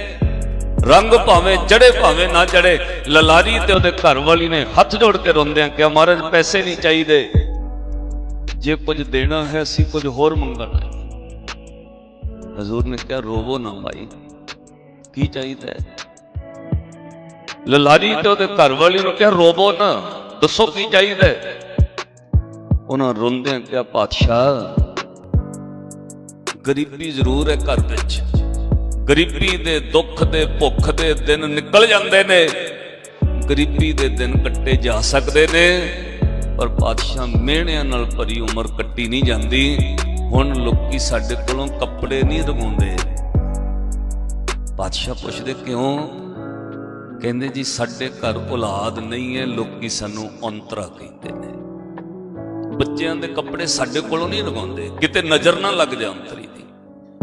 ਰੰਗ ਭਾਵੇਂ ਚੜੇ, ਭਾਵੇਂ ਨਾ ਚੜੇ, ਲਲਾਰੀ ਤੇ ਉਹਦੇ ਘਰ ਵਾਲੀ ਨੇ ਹੱਥ ਜੋੜ ਕੇ ਰੋਂਦਿਆਂ ਕਿਹਾ, ਮਹਾਰਾਜ, ਪੈਸੇ ਨਹੀਂ ਚਾਹੀਦੇ। ਜੇ ਕੁਝ ਦੇਣਾ ਹੈ, ਅਸੀਂ ਕੁਝ ਹੋਰ ਮੰਗਣਾ ਹੈ। ਹਜ਼ੂਰ ਨੇ ਕਿਹਾ, ਰੋਵੋ ਨਾ ਭਾਈ। ਕੀ ਚਾਹੀਦਾ ਹੈ? ਲਲਾਰੀ ਤੇ ਉਹਦੇ ਘਰ ਵਾਲੀ ਨੂੰ ਕਿਹਾ, ਰੋਵੋ ਨਾ। ਦੱਸੋ ਕੀ ਚਾਹੀਦਾ ਹੈ? ਉਹਨਾਂ ਰੋਂਦਿਆਂ ਕਿਹਾ, ਪਾਤਸ਼ਾਹ, ਗਰੀਬੀ ਜ਼ਰੂਰ ਹੈ ਘਰ ਵਿੱਚ। ਗਰੀਬੀ ਦੇ ਦੁੱਖ ਦੇ, ਭੁੱਖ ਦੇ ਦਿਨ ਨਿਕਲ ਜਾਂਦੇ ਨੇ। ਗਰੀਬੀ ਦੇ ਦਿਨ ਕੱਟੇ ਜਾ ਸਕਦੇ ਨੇ। ਪਰ ਪਾਤਸ਼ਾਹ ਮਿਹਣਿਆਂ ਨਾਲ ਭਰੀ ਉਮਰ ਕੱਟੀ ਨਹੀਂ ਜਾਂਦੀ। ਹੁਣ ਲੋਕੀ ਸਾਡੇ ਕੋਲੋਂ ਕੱਪੜੇ ਨਹੀਂ ਰਗਾਉਂਦੇ ਪਾਤਸ਼ਾਹ ਪੁੱਛਦੇ, ਕਿਉਂ? ਕਹਿੰਦੇ, ਜੀ, ਸਾਡੇ ਘਰ ਔਲਾਦ ਨਹੀਂ ਹੈ। ਲੋਕੀ ਸਾਨੂੰ ਔਂਤਰਾ ਕਹਿੰਦੇ ਨੇ। ਬੱਚਿਆਂ ਦੇ ਕੱਪੜੇ ਸਾਡੇ ਕੋਲੋਂ ਨਹੀਂ ਲਗਾਉਂਦੇ। ਕਿਤੇ ਨਜ਼ਰ ਨਾ ਲੱਗ ਜਾ ਅੰਤਰੀ ਦੀ।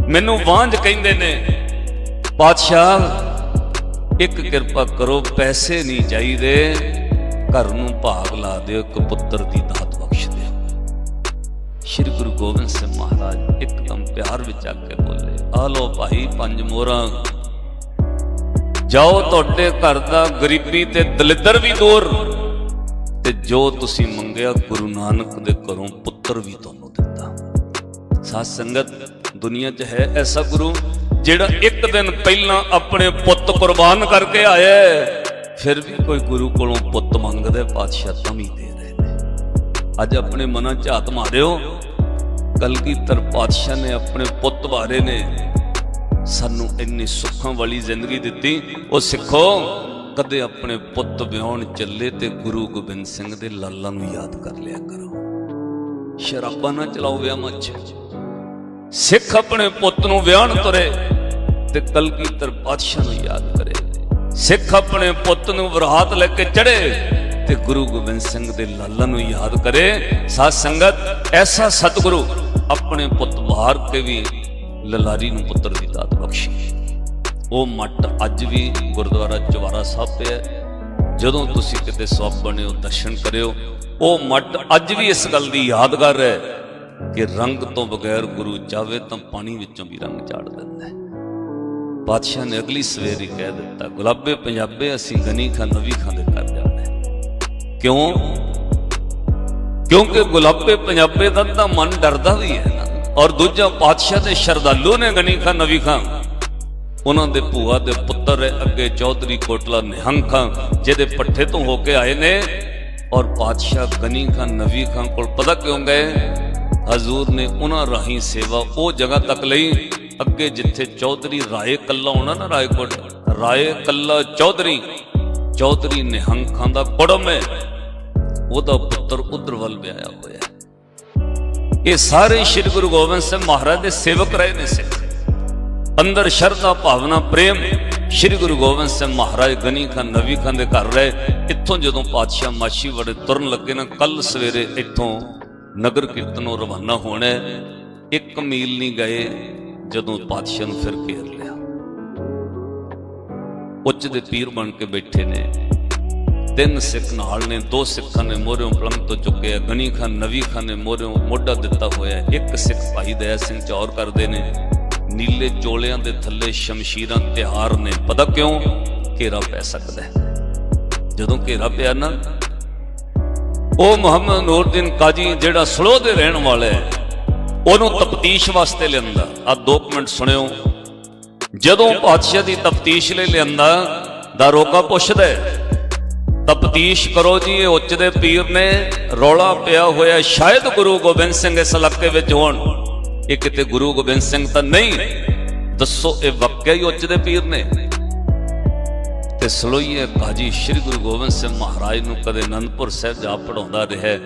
ਮੈਨੂੰ ਵਾਂਝ ਕਹਿੰਦੇ ਨੇ ਪਾਤਸ਼ਾਹ ਇੱਕ ਕਿਰਪਾ ਕਰੋ, ਪੈਸੇ ਨਹੀਂ ਚਾਹੀਦੇ। ਘਰ ਨੂੰ ਭਾਗ ਲਾ ਦਿਓ, ਇੱਕ ਪੁੱਤਰ ਦੀ ਦਾਤ ਬਖਸ਼ ਦਿਓ। ਸ਼੍ਰੀ ਗੁਰੂ ਗੋਬਿੰਦ ਸਿੰਘ ਮਹਾਰਾਜ ਇੱਕਦਮ ਪਿਆਰ ਵਿੱਚ ਆ ਕੇ ਬੋਲੇ, ਆ ਲੋ ਭਾਈ, ਪੰਜ ਮੋਹਰਾਂ। ਜਾਓ ਤੁਹਾਡੇ ਘਰ ਦਾ ਗਰੀਬੀ ਤੇ ਦਲਿੱਦਰ ਵੀ ਦੂਰ। ਤੇ ਜੋ ਤੁਸੀਂ ਮੰਗਿਆ ਗੁਰੂ ਨਾਨਕ ਦੇ ਘਰੋਂ ਪੁੱਤਰ ਵੀ ਤੁਹਾਨੂੰ ਦਿੱਤਾ। ਸਾਧ ਸੰਗਤ, ਦੁਨੀਆ 'ਚ ਹੈ ਐਸਾ ਗੁਰੂ ਜਿਹੜਾ ਇੱਕ ਦਿਨ ਪਹਿਲਾਂ ਆਪਣੇ ਪੁੱਤ ਕੁਰਬਾਨ ਕਰਕੇ ਆਇਆ ਫਿਰ ਵੀ ਕੋਈ ਗੁਰੂ ਕੋਲੋਂ ਪੁੱਤ ਮੰਗਦਾ ਪਾਤਸ਼ਾਹ ਤਾਂ ਦੇ ਰਹੇ ਨੇ। ਅੱਜ ਆਪਣੇ ਮਨਾਂ 'ਚ ਹੱਥ ਮਾਰਿਓ ਕਲਗੀਧਰ ਪਾਤਸ਼ਾਹ ਨੇ ਆਪਣੇ ਪੁੱਤ ਬਾਰੇ ਨੇ, ਸਾਨੂੰ ਇੰਨੀ ਸੁੱਖਾਂ ਵਾਲੀ ਜ਼ਿੰਦਗੀ ਦਿੱਤੀ। ਉਹ ਸਿੱਖੋ ਕਦੇ ਆਪਣੇ ਪੁੱਤ ਵਿਆਹਣ ਚੱਲੇ ਤੇ ਗੁਰੂ ਗੋਬਿੰਦ ਸਿੰਘ ਦੇ ਲਾਲਾਂ ਨੂੰ ਯਾਦ ਕਰ ਲਿਆ ਕਰੋ। ਸ਼ਰਾਬਾਂ ਨਾ ਚਲਾਓ ਵਿਆਹ 'ਚ। ਸਿੱਖ ਆਪਣੇ ਪੁੱਤ ਨੂੰ ਵਿਆਹਣ ਤੁਰੇ ਤੇ ਕਲਗੀਧਰ ਪਾਤਸ਼ਾਹ ਨੂੰ ਯਾਦ ਕਰੇ। ਸਿੱਖ ਆਪਣੇ ਪੁੱਤ ਨੂੰ ਵਰਾਤ ਲੈ ਕੇ ਚੜੇ ਤੇ ਗੁਰੂ ਗੋਬਿੰਦ ਸਿੰਘ ਦੇ ਲਾਲਾਂ ਨੂੰ ਯਾਦ ਕਰੇ। ਸਾਧ ਸੰਗਤ, ਐਸਾ ਸਤਿਗੁਰੂ ਆਪਣੇ ਪੁੱਤ ਬਾਹਰ ਕੇ ਵੀ ਲਲਾਰੀ ਨੂੰ ਪੁੱਤਰ ਦੀ ਦਾਤ ਬਖਸ਼ੀ। ਉਹ ਮੱਟ ਅੱਜ ਵੀ ਗੁਰਦੁਆਰਾ ਚਵਾਰਾ ਸਾਹਿਬ ਤੇ ਹੈ। ਜਦੋਂ ਤੁਸੀਂ ਕਿਤੇ ਸਵਾਬ ਬਣਿਓ ਦਰਸ਼ਨ ਕਰਿਓ, ਉਹ ਮੱਟ ਅੱਜ ਵੀ ਇਸ ਗੱਲ ਦੀ ਯਾਦਗਾਰ ਹੈ ਕਿ ਰੰਗ ਤੋਂ ਬਗੈਰ ਗੁਰੂ ਚਾਵੇ ਤਾਂ ਪਾਣੀ ਵਿੱਚੋਂ ਵੀ ਰੰਗ ਝਾੜ ਦਿੰਦਾ ਹੈ। ਬਾਦਸ਼ਾਹ ਨੇ ਅਗਲੀ ਸਵੇਰ ਹੀ ਕਹਿ ਦਿੱਤਾ, ਗੁਲਾਬੇ ਪੰਜਾਬੇ, ਅਸੀਂ ਗਨੀ ਖਾਂ, ਨਵੀ ਖਾਂ ਦੇ ਘਰ ਜਾਣਾ ਹੈ। ਕਿਉਂ? ਕਿਉਂਕਿ ਗੁਲਾਬੇ ਪੰਜਾਬੇ ਦਾ ਤਾਂ ਮਨ ਡਰਦਾ ਵੀ ਹੈ ਨਾ। ਔਰ ਦੂਜਾ ਪਾਤਸ਼ਾਹ ਦੇ ਸ਼ਰਧਾਲੂ ਨੇ ਗਨੀ ਖਾਂ, ਨਵੀ ਖਾਂ। ਉਹਨਾਂ ਦੇ ਭੂਆ ਦੇ ਪੁੱਤਰ ਹੈ, ਅੱਗੇ ਚੌਧਰੀ ਕੋਟਲਾ ਨਿਹੰਗ ਖਾਂ, ਜਿਹਦੇ ਪੱਠੇ ਤੋਂ ਹੋ ਕੇ ਆਏ ਨੇ। ਔਰ ਪਾਤਸ਼ਾਹ ਗਨੀ ਖਾਂ, ਨਵੀ ਖਾਂ ਕੋਲ ਪਤਾ ਕਿਉਂ ਗਏ? ਹਜ਼ੂਰ ਨੇ ਉਹਨਾਂ ਰਾਹੀਂ ਸੇਵਾ ਉਹ ਜਗ੍ਹਾ ਤੱਕ ਲਈ, ਅੱਗੇ ਜਿੱਥੇ ਚੌਧਰੀ ਰਾਏ ਕੱਲਾ ਹੋਣਾ ਨਾ ਰਾਏਕੋਟ, ਰਾਏ ਕੱਲਾ ਚੌਧਰੀ ਚੌਧਰੀ ਨਿਹੰਗ ਖਾਂ ਦਾ ਕੁੜਮ ਹੈ। ਉਹਦਾ ਪੁੱਤਰ ਉਧਰ ਵੱਲ ਵਿਆਹਿਆ ਹੋਇਆ ਇਹ ਸਾਰੇ ਸ੍ਰੀ ਗੁਰੂ ਗੋਬਿੰਦ ਸਿੰਘ ਮਹਾਰਾਜ ਦੇ ਸੇਵਕ ਰਹੇ ਨੇ ਸਿੱਖ। ਅੰਦਰ ਸ਼ਰਧਾ, ਭਾਵਨਾ, ਪ੍ਰੇਮ। ਸ੍ਰੀ ਗੁਰੂ ਗੋਬਿੰਦ ਸਿੰਘ ਮਹਾਰਾਜ ਗਨੀ ਖਾਨ ਨਵੀ ਖਾਨ ਦੇ ਘਰ ਰਹੇ। ਇੱਥੋਂ ਜਦੋਂ ਪਾਤਸ਼ਾਹ ਮਾਛੀ ਵੜੇ ਤੁਰਨ ਲੱਗੇ ਨਾ ਕੱਲ ਸਵੇਰੇ ਇੱਥੋਂ ਨਗਰ ਕੀਰਤਨੋਂ ਰਵਾਨਾ ਹੋਣਾ। ਇੱਕ ਮੀਲ ਨਹੀਂ ਗਏ, ਜਦੋਂ ਪਾਤਸ਼ਾਹ ਨੂੰ ਫਿਰ ਘੇਰ ਲਿਆ। ਉੱਚ ਦੇ ਪੀਰ ਬਣ ਕੇ ਬੈਠੇ ਨੇ। ਤਿੰਨ ਸਿੱਖ ਨਾਲ ਨੇ, ਦੋ ਸਿੱਖਾਂ ਨੇ ਮੋਰਿਓਂ ਪਲੰਗ ਤੋਂ ਚੁੱਕਿਆ। ਗਨੀ ਖਾਨ ਨਵੀ ਖਾਨ ਨੇ ਮੋਰਿਓਂ ਮੋਢਾ ਦਿੱਤਾ ਹੋਇਆ। ਇੱਕ ਸਿੱਖ ਭਾਈ ਦਇਆ ਸਿੰਘ ਚੌਰ ਕਰਦੇ ਨੇ। ਨੀਲੇ ਚੋਲਿਆਂ ਦੇ ਥੱਲੇ ਸ਼ਮਸ਼ੀਰਾਂ ਤਿਹਾਰ ਨੇ ਪਤਾ ਕਿਉਂ ਘੇਰਾ ਪੈ ਸਕਦਾ ਜਦੋਂ ਘੇਰਾ ਪਿਆ ਨਾ, ਉਹ ਮੁਹੰਮਦ ਨੂਰਦੀਨ ਕਾਜੀ ਜਿਹੜਾ ਸਲੋ ਦੇ ਰਹਿਣ ਵਾਲਾ ਹੈ, ਉਹਨੂੰ ਤਫਤੀਸ਼ ਵਾਸਤੇ ਲਿਆਂਦਾ। ਆ ਦੋ ਕੁ ਮਿੰਟ ਸੁਣਿਓ। ਜਦੋਂ ਪਾਤਸ਼ਾਹ ਦੀ ਤਫਤੀਸ਼ ਲਈ ਲਿਆਂਦਾ, ਦਾ ਰੋਕਾ ਪੁੱਛਦਾ ਹੈ ਤਪਤੀਸ਼ ਕਰੋ ਜੀ, ਇਹ ਉੱਚ ਦੇ ਪੀਰ ਨੇ, ਰੌਲਾ ਪਿਆ ਹੋਇਆ ਸ਼ਾਇਦ ਗੁਰੂ ਗੋਬਿੰਦ ਸਿੰਘ ਇਸ ਇਲਾਕੇ ਵਿੱਚ ਹੋਣ। ਇਹ ਕਿਤੇ ਗੁਰੂ ਗੋਬਿੰਦ ਸਿੰਘ ਤਾਂ ਨਹੀਂ। ਦੱਸੋ ਇਹ ਵਾਕਿਆ ਹੀ ਉੱਚ ਦੇ ਪੀਰ ਨੇ? ਤੇ ਸਲੋਈਏ ਬਾਜੀ ਸ੍ਰੀ ਗੁਰੂ ਗੋਬਿੰਦ ਸਿੰਘ ਮਹਾਰਾਜ ਨੂੰ ਕਦੇ ਅਨੰਦਪੁਰ ਸਾਹਿਬ ਜਾ ਪੜਾਉਂਦਾ ਰਿਹਾ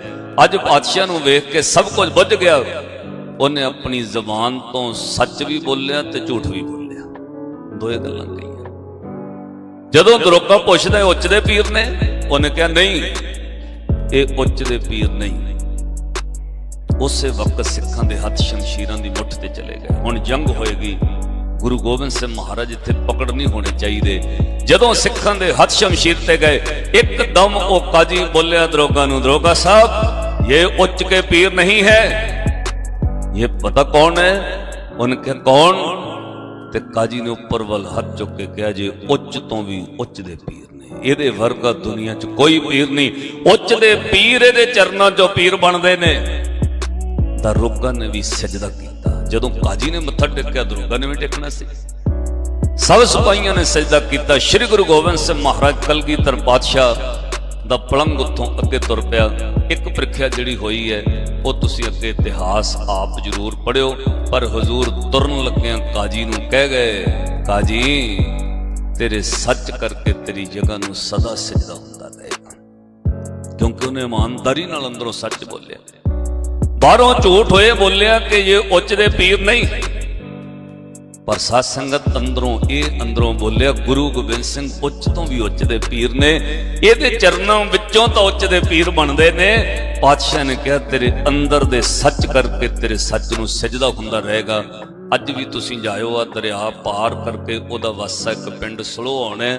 ਅੱਜ ਪਾਤਸ਼ਾਹ ਨੂੰ ਵੇਖ ਕੇ ਸਭ ਕੁਝ ਬੁੱਝ ਗਿਆ। ਉਹਨੇ ਆਪਣੀ ਜ਼ਬਾਨ ਤੋਂ ਸੱਚ ਵੀ ਬੋਲਿਆ ਤੇ ਝੂਠ ਵੀ ਬੋਲਿਆ। ਦੋਏ ਗੱਲਾਂ ਕਹੀਆਂ। ਜਦੋਂ ਦਰੋਗਾ ਪੁੱਛਦਾ ਉੱਚ ਦੇ ਪੀਰ ਨੇ? ਉਹਨੇ ਕਿਹਾ, ਨਹੀਂ, ਇਹ ਉੱਚ ਦੇ ਪੀਰ ਨਹੀਂ। ਉਸੇ ਵਕਤ ਸਿੱਖਾਂ ਦੇ ਹੱਥ ਸ਼ਮਸ਼ੀਰਾਂ ਦੀ ਮੁੱਠ ਤੇ ਚਲੇ ਗਏ। ਹੁਣ ਜੰਗ ਹੋਏਗੀ। ਗੁਰੂ ਗੋਬਿੰਦ ਸਿੰਘ ਮਹਾਰਾਜ ਇੱਥੇ ਪਕੜ ਨਹੀਂ ਹੋਣੇ ਚਾਹੀਦੇ। ਜਦੋਂ ਸਿੱਖਾਂ ਦੇ ਹੱਥ ਸ਼ਮਸ਼ੀਰ ਤੇ ਗਏ, ਇੱਕਦਮ ਉਹ ਕਾਜੀ ਬੋਲਿਆ, ਦਰੋਗਾ ਨੂੰ, ਦਰੋਗਾ ਸਾਹਿਬ, ਇਹ ਉੱਚ ਕੇ ਪੀਰ ਨਹੀਂ ਹੈ। ਇਹ ਪਤਾ ਕੌਣ ਹੈ? ਉਹਨੇ ਕਿਹਾ, ਕੌਣ? ਤੇ ਕਾਜੀ ਨੇ ਉੱਪਰ ਵੱਲ ਹੱਥ ਚੁੱਕ ਕੇ ਕਿਹਾ, ਜੇ ਉੱਚ ਤੋਂ ਵੀ ਉੱਚ ਦੇ ਪੀਰ ਨੇ। ਇਹਦੇ ਵਰਗਾ ਦੁਨੀਆ 'ਚ ਕੋਈ ਪੀਰ ਨਹੀਂ। ਉੱਚ ਦੇ ਪੀਰ ਇਹਦੇ ਚਰਨਾਂ 'ਚੋਂ ਪੀਰ ਬਣਦੇ ਨੇ। ਰੋਗਾ ਨੇ ਵੀ ਸਜਦਾ ਕੀਤਾ। ਜਦੋਂ ਕਾਜੀ ਨੇ ਮੱਥਾ ਟੇਕਿਆ ਦਰੋਗਾ ਨੇ ਵੀ ਟੇਕਣਾ ਸੀ। ਸਭ ਸਿਪਾਹੀਆਂ ਨੇ ਸਜਦਾ ਕੀਤਾ। ਸ੍ਰੀ ਗੁਰੂ ਗੋਬਿੰਦ ਸਿੰਘ ਮਹਾਰਾਜ ਕਲਗੀਧਰ ਪਾਤਸ਼ਾਹ ਦਾ ਪਲੰਗ ਉੱਥੋਂ ਅੱਗੇ ਤੁਰ ਪਿਆ। ਇੱਕ ਪ੍ਰੀਖਿਆ ਜਿਹੜੀ ਹੋਈ ਹੈ, ਉਹ ਤੁਸੀਂ ਅੱਗੇ ਇਤਿਹਾਸ ਆਪ ਜ਼ਰੂਰ ਪੜਿਓ ਪਰ ਹਜ਼ੂਰ ਤੁਰਨ ਲੱਗਿਆਂ ਕਾਜੀ ਨੂੰ ਕਹਿ ਗਏ, ਕਾਜੀ, ਤੇਰੇ ਸੱਚ ਕਰਕੇ ਤੇਰੀ ਜਗ੍ਹਾ ਨੂੰ ਸਦਾ ਸਜਦਾ ਹੁੰਦਾ ਰਹੇਗਾ। ਕਿਉਂਕਿ ਉਹਨੇ ਇਮਾਨਦਾਰੀ ਨਾਲ ਅੰਦਰੋਂ ਸੱਚ ਬੋਲਿਆ। ਬਾਹਰੋਂ ਝੂਠ ਹੋਏ ਬੋਲਿਆ ਕਿ ਇਹ ਉੱਚ ਦੇ ਪੀਰ ਨਹੀਂ। ਪਰ ਸਾਧ ਸੰਗਤ ਅੰਦਰੋਂ ਇਹ ਅੰਦਰੋਂ ਬੋਲਿਆ, ਗੁਰੂ ਗੋਬਿੰਦ ਸਿੰਘ ਉੱਚ ਤੋਂ ਵੀ ਉੱਚ ਦੇ ਪੀਰ ਨੇ। ਇਹਦੇ ਚਰਨਾਂ ਵਿੱਚੋਂ ਤਾਂ ਉੱਚ ਦੇ ਪੀਰ ਬਣਦੇ ਨੇ। ਪਾਤਸ਼ਾਹ ਨੇ ਕਿਹਾ, ਤੇਰੇ ਅੰਦਰ ਦੇ ਸੱਚ ਕਰਕੇ ਤੇਰੇ ਸੱਚ ਨੂੰ ਸਜਦਾ ਹੁੰਦਾ ਰਹੇਗਾ। ਅੱਜ ਵੀ ਤੁਸੀਂ ਜਾਇਓ ਆ ਦਰਿਆ ਪਾਰ ਕਰਕੇ, ਉਹਦਾ ਵਾਸਾ ਇੱਕ ਪਿੰਡ ਸਲੋ ਆਉਣਾ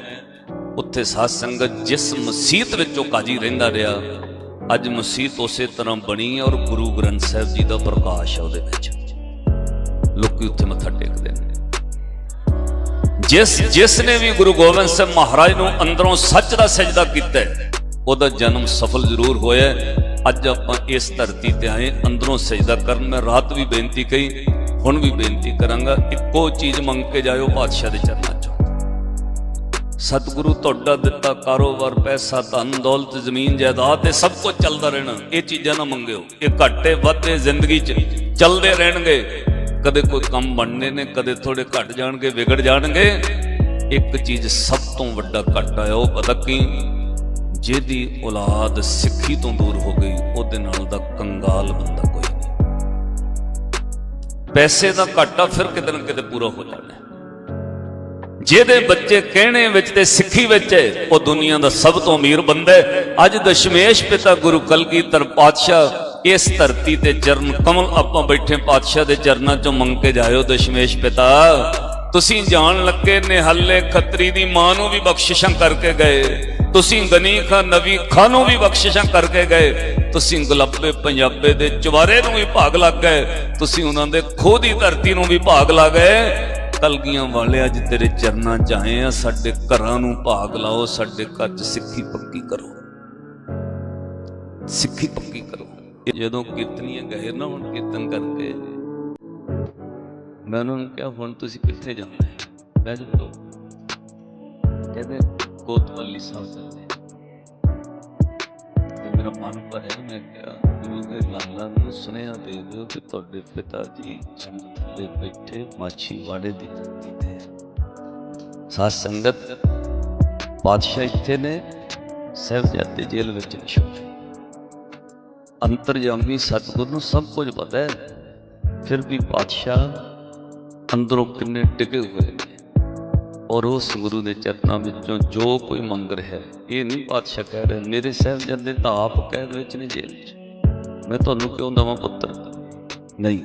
ਉੱਥੇ ਸਾਧ ਸੰਗਤ ਜਿਸ ਮਸੀਤ ਵਿੱਚੋਂ ਕਾਜੀ ਰਹਿੰਦਾ ਰਿਹਾ ਅੱਜ ਮਸਜਿਦ ਉਸੇ ਤਰ੍ਹਾਂ ਬਣੀ ਹੈ ਔਰ ਗੁਰੂ ਗ੍ਰੰਥ ਸਾਹਿਬ ਜੀ ਦਾ ਪ੍ਰਕਾਸ਼ ਹੈ ਉਹਦੇ ਵਿੱਚ। ਲੋਕੀ ਉੱਥੇ ਮੱਥਾ ਟੇਕਦੇ ਨੇ। ਜਿਸ ਜਿਸ ਨੇ ਵੀ ਗੁਰੂ ਗੋਬਿੰਦ ਸਿੰਘ ਮਹਾਰਾਜ ਨੂੰ ਅੰਦਰੋਂ ਸੱਚ ਦਾ ਸਜਦਾ ਕੀਤਾ ਉਹਦਾ ਜਨਮ ਸਫਲ ਜ਼ਰੂਰ ਹੋਇਆ ਅੱਜ ਆਪਾਂ ਇਸ ਧਰਤੀ ਤੇ ਆਏ, ਅੰਦਰੋਂ ਸਜਦਾ ਕਰਨ ਮੈਂ ਰਾਤ ਵੀ ਬੇਨਤੀ ਕਹੀ, ਹੁਣ ਵੀ ਬੇਨਤੀ ਕਰਾਂਗਾ, ਇੱਕੋ ਚੀਜ਼ ਮੰਗ ਕੇ ਜਾਇਓ, ਪਾਤਸ਼ਾਹ ਦੇ ਚਰਨਾਂ 'ਚੋਂ। ਸਤਿਗੁਰੂ ਤੁਹਾਡਾ ਦਿੱਤਾ ਕਾਰੋਬਾਰ, ਪੈਸਾ, ਧਨ, ਦੌਲਤ, ਜ਼ਮੀਨ, ਜਾਇਦਾਦ ਤੇ ਸਭ ਕੁਝ ਚੱਲਦਾ ਰਹਿਣਾ। ਇਹ ਚੀਜ਼ਾਂ ਨਾ ਮੰਗਿਓ। ਇਹ ਘਾਟੇ ਵਾਧੇ ਜ਼ਿੰਦਗੀ 'ਚ ਚੱਲਦੇ ਰਹਿਣਗੇ। ਕਦੇ ਕੋਈ ਕੰਮ ਬਣਨੇ ਨੇ, ਕਦੇ ਥੋੜੇ ਘਟ ਜਾਣਗੇ, ਵਿਗੜ ਜਾਣਗੇ। ਇੱਕ ਚੀਜ਼ ਸਭ ਤੋਂ ਵੱਡਾ ਘਾਟਾ ਹੈ, ਉਹ ਪਤਾ ਕੀ? ਜਿਹਦੀ ਔਲਾਦ ਸਿੱਖੀ ਤੋਂ ਦੂਰ ਹੋ ਗਈ, ਉਹਦੇ ਨਾਲ ਦਾ ਕੰਗਾਲ ਬੰਦਾ ਕੋਈ ਨਹੀਂ। ਪੈਸੇ ਦਾ ਘਾਟਾ ਫਿਰ ਕਿਤੇ ਨਾ ਕਿਤੇ ਪੂਰਾ ਹੋ ਜਾਣਾ ਜਿਹਦੇ ਬੱਚੇ ਕਹਿਣੇ ਵਿੱਚ ਤੇ ਸਿੱਖੀ ਵਿੱਚ ਹੈ, ਉਹ ਦੁਨੀਆ ਦਾ ਸਭ ਤੋਂ ਅਮੀਰ ਬੰਦਾ ਹੈ। ਅੱਜ ਦਸ਼ਮੇਸ਼ ਪਿਤਾ ਗੁਰੂ ਕਲਗੀਧਰ ਪਾਤਸ਼ਾਹ ਇਸ ਧਰਤੀ ਤੇ ਚਰਨ ਕਮਲ ਆਪਾਂ ਬੈਠੇ ਪਾਤਸ਼ਾਹ ਦੇ ਚਰਨਾਂ ਚੋਂ ਮੰਗ ਕੇ ਜਾਇਓ ਦਸ਼ਮੇਸ਼ ਪਿਤਾ। ਤੁਸੀਂ ਜਾਣ ਲੱਗੇ ਨਿਹੱਲੇ ਖੱਤਰੀ ਦੀ ਮਾਂ ਨੂੰ ਵੀ ਬਖਸ਼ਿਸ਼ਾਂ ਕਰਕੇ ਗਏ। ਤੁਸੀਂ ਗਨੀ ਖਾਂ ਨਵੀ ਖਾਂ ਨੂੰ ਵੀ ਬਖਸ਼ਿਸ਼ਾਂ ਕਰਕੇ ਗਏ। ਤੁਸੀਂ ਗੁਲਾਬੇ ਪੰਜਾਬੇ ਦੇ ਚਵਾਰੇ ਨੂੰ ਵੀ ਭਾਗ ਲੱਗ ਗਏ। ਤੁਸੀਂ ਉਹਨਾਂ ਦੇ ਖੋਹ ਦੀ ਧਰਤੀ ਨੂੰ ਵੀ ਭਾਗ ਲਾ ਗਏ। ਕਲਗੀਆਂ ਵਾਲੇ ਅੱਜ ਤੇਰੇ ਚਰਨਾਂ 'ਚ ਆਏ ਆ, ਸਾਡੇ ਘਰਾਂ ਨੂੰ ਭਾਗ ਲਾਓ, ਸਾਡੇ ਘਰ 'ਚ ਸਿੱਖੀ ਪੱਕੀ ਕਰੋ। ਸਿੱਖੀ ਪੱਕੀ ਕਰੋ। ਜਦੋਂ ਕੀਰਤਨੀਆਂ ਗਏ ਨਾ, ਹੁਣ ਕੀਰਤਨ ਕਰਕੇ। ਮੈਂ ਉਹਨਾਂ ਨੂੰ ਕਿਹਾ, ਹੁਣ ਤੁਸੀਂ ਕਿੱਥੇ ਜਾਂਦੇ ਹੋ? ਬਹਿ ਜਾਓ। ਕਹਿੰਦੇ, ਕੋਤਵਾਲੀ ਸਾਹਿਬ ਜਾਂਦੇ ਤੇ ਮੇਰਾ ਮਨ ਭਰਿਆ, ਮੈਂ ਕਿਹਾ ਗੁਰੂ ਦੇ ਲਾਲਾ ਨੂੰ ਸੁਨੇਹਾ ਦੇ ਦਿਓ ਕਿ ਤੁਹਾਡੇ ਪਿਤਾ ਜੀ ਦੇ ਬੈਠੇ ਮਾਛੀ ਵਾੜੇ ਦੀ ਧਰਤੀ ਤੇ ਸਾਧ ਸੰਗਤ, ਪਾਤਸ਼ਾਹ ਇੱਥੇ ਨੇ ਸਾਹਿਬਜ਼ਾਦੇ ਜੇਲ੍ਹ ਵਿੱਚ ਨੇ ਛੋਟੇ ਅੰਤਰਜਾਮੀ ਸਤਿਗੁਰ ਨੂੰ ਸਭ ਕੁਝ ਪਤਾ ਹੈ, ਫਿਰ ਵੀ ਪਾਤਸ਼ਾਹ ਅੰਦਰੋਂ ਕਿੰਨੇ ਟਿਕੇ ਹੋਏ ਨੇ। ਔਰ ਉਸ ਗੁਰੂ ਦੇ ਚਰਨਾਂ ਵਿੱਚੋਂ ਜੋ ਕੋਈ ਮੰਗ ਰਿਹਾ ਇਹ ਨਹੀਂ ਪਾਤਸ਼ਾਹ ਕਹਿ ਰਿਹਾ, ਮੇਰੇ ਸਾਹਿਬਜ਼ਾਦੇ ਤਾਂ ਆਪ ਕੈਦ ਵਿੱਚ ਨੇ ਜੇਲ੍ਹ 'ਚ ਮੈਂ ਤੁਹਾਨੂੰ ਕਿਉਂ ਦਵਾਂ ਪੁੱਤਰ ਨਹੀਂ।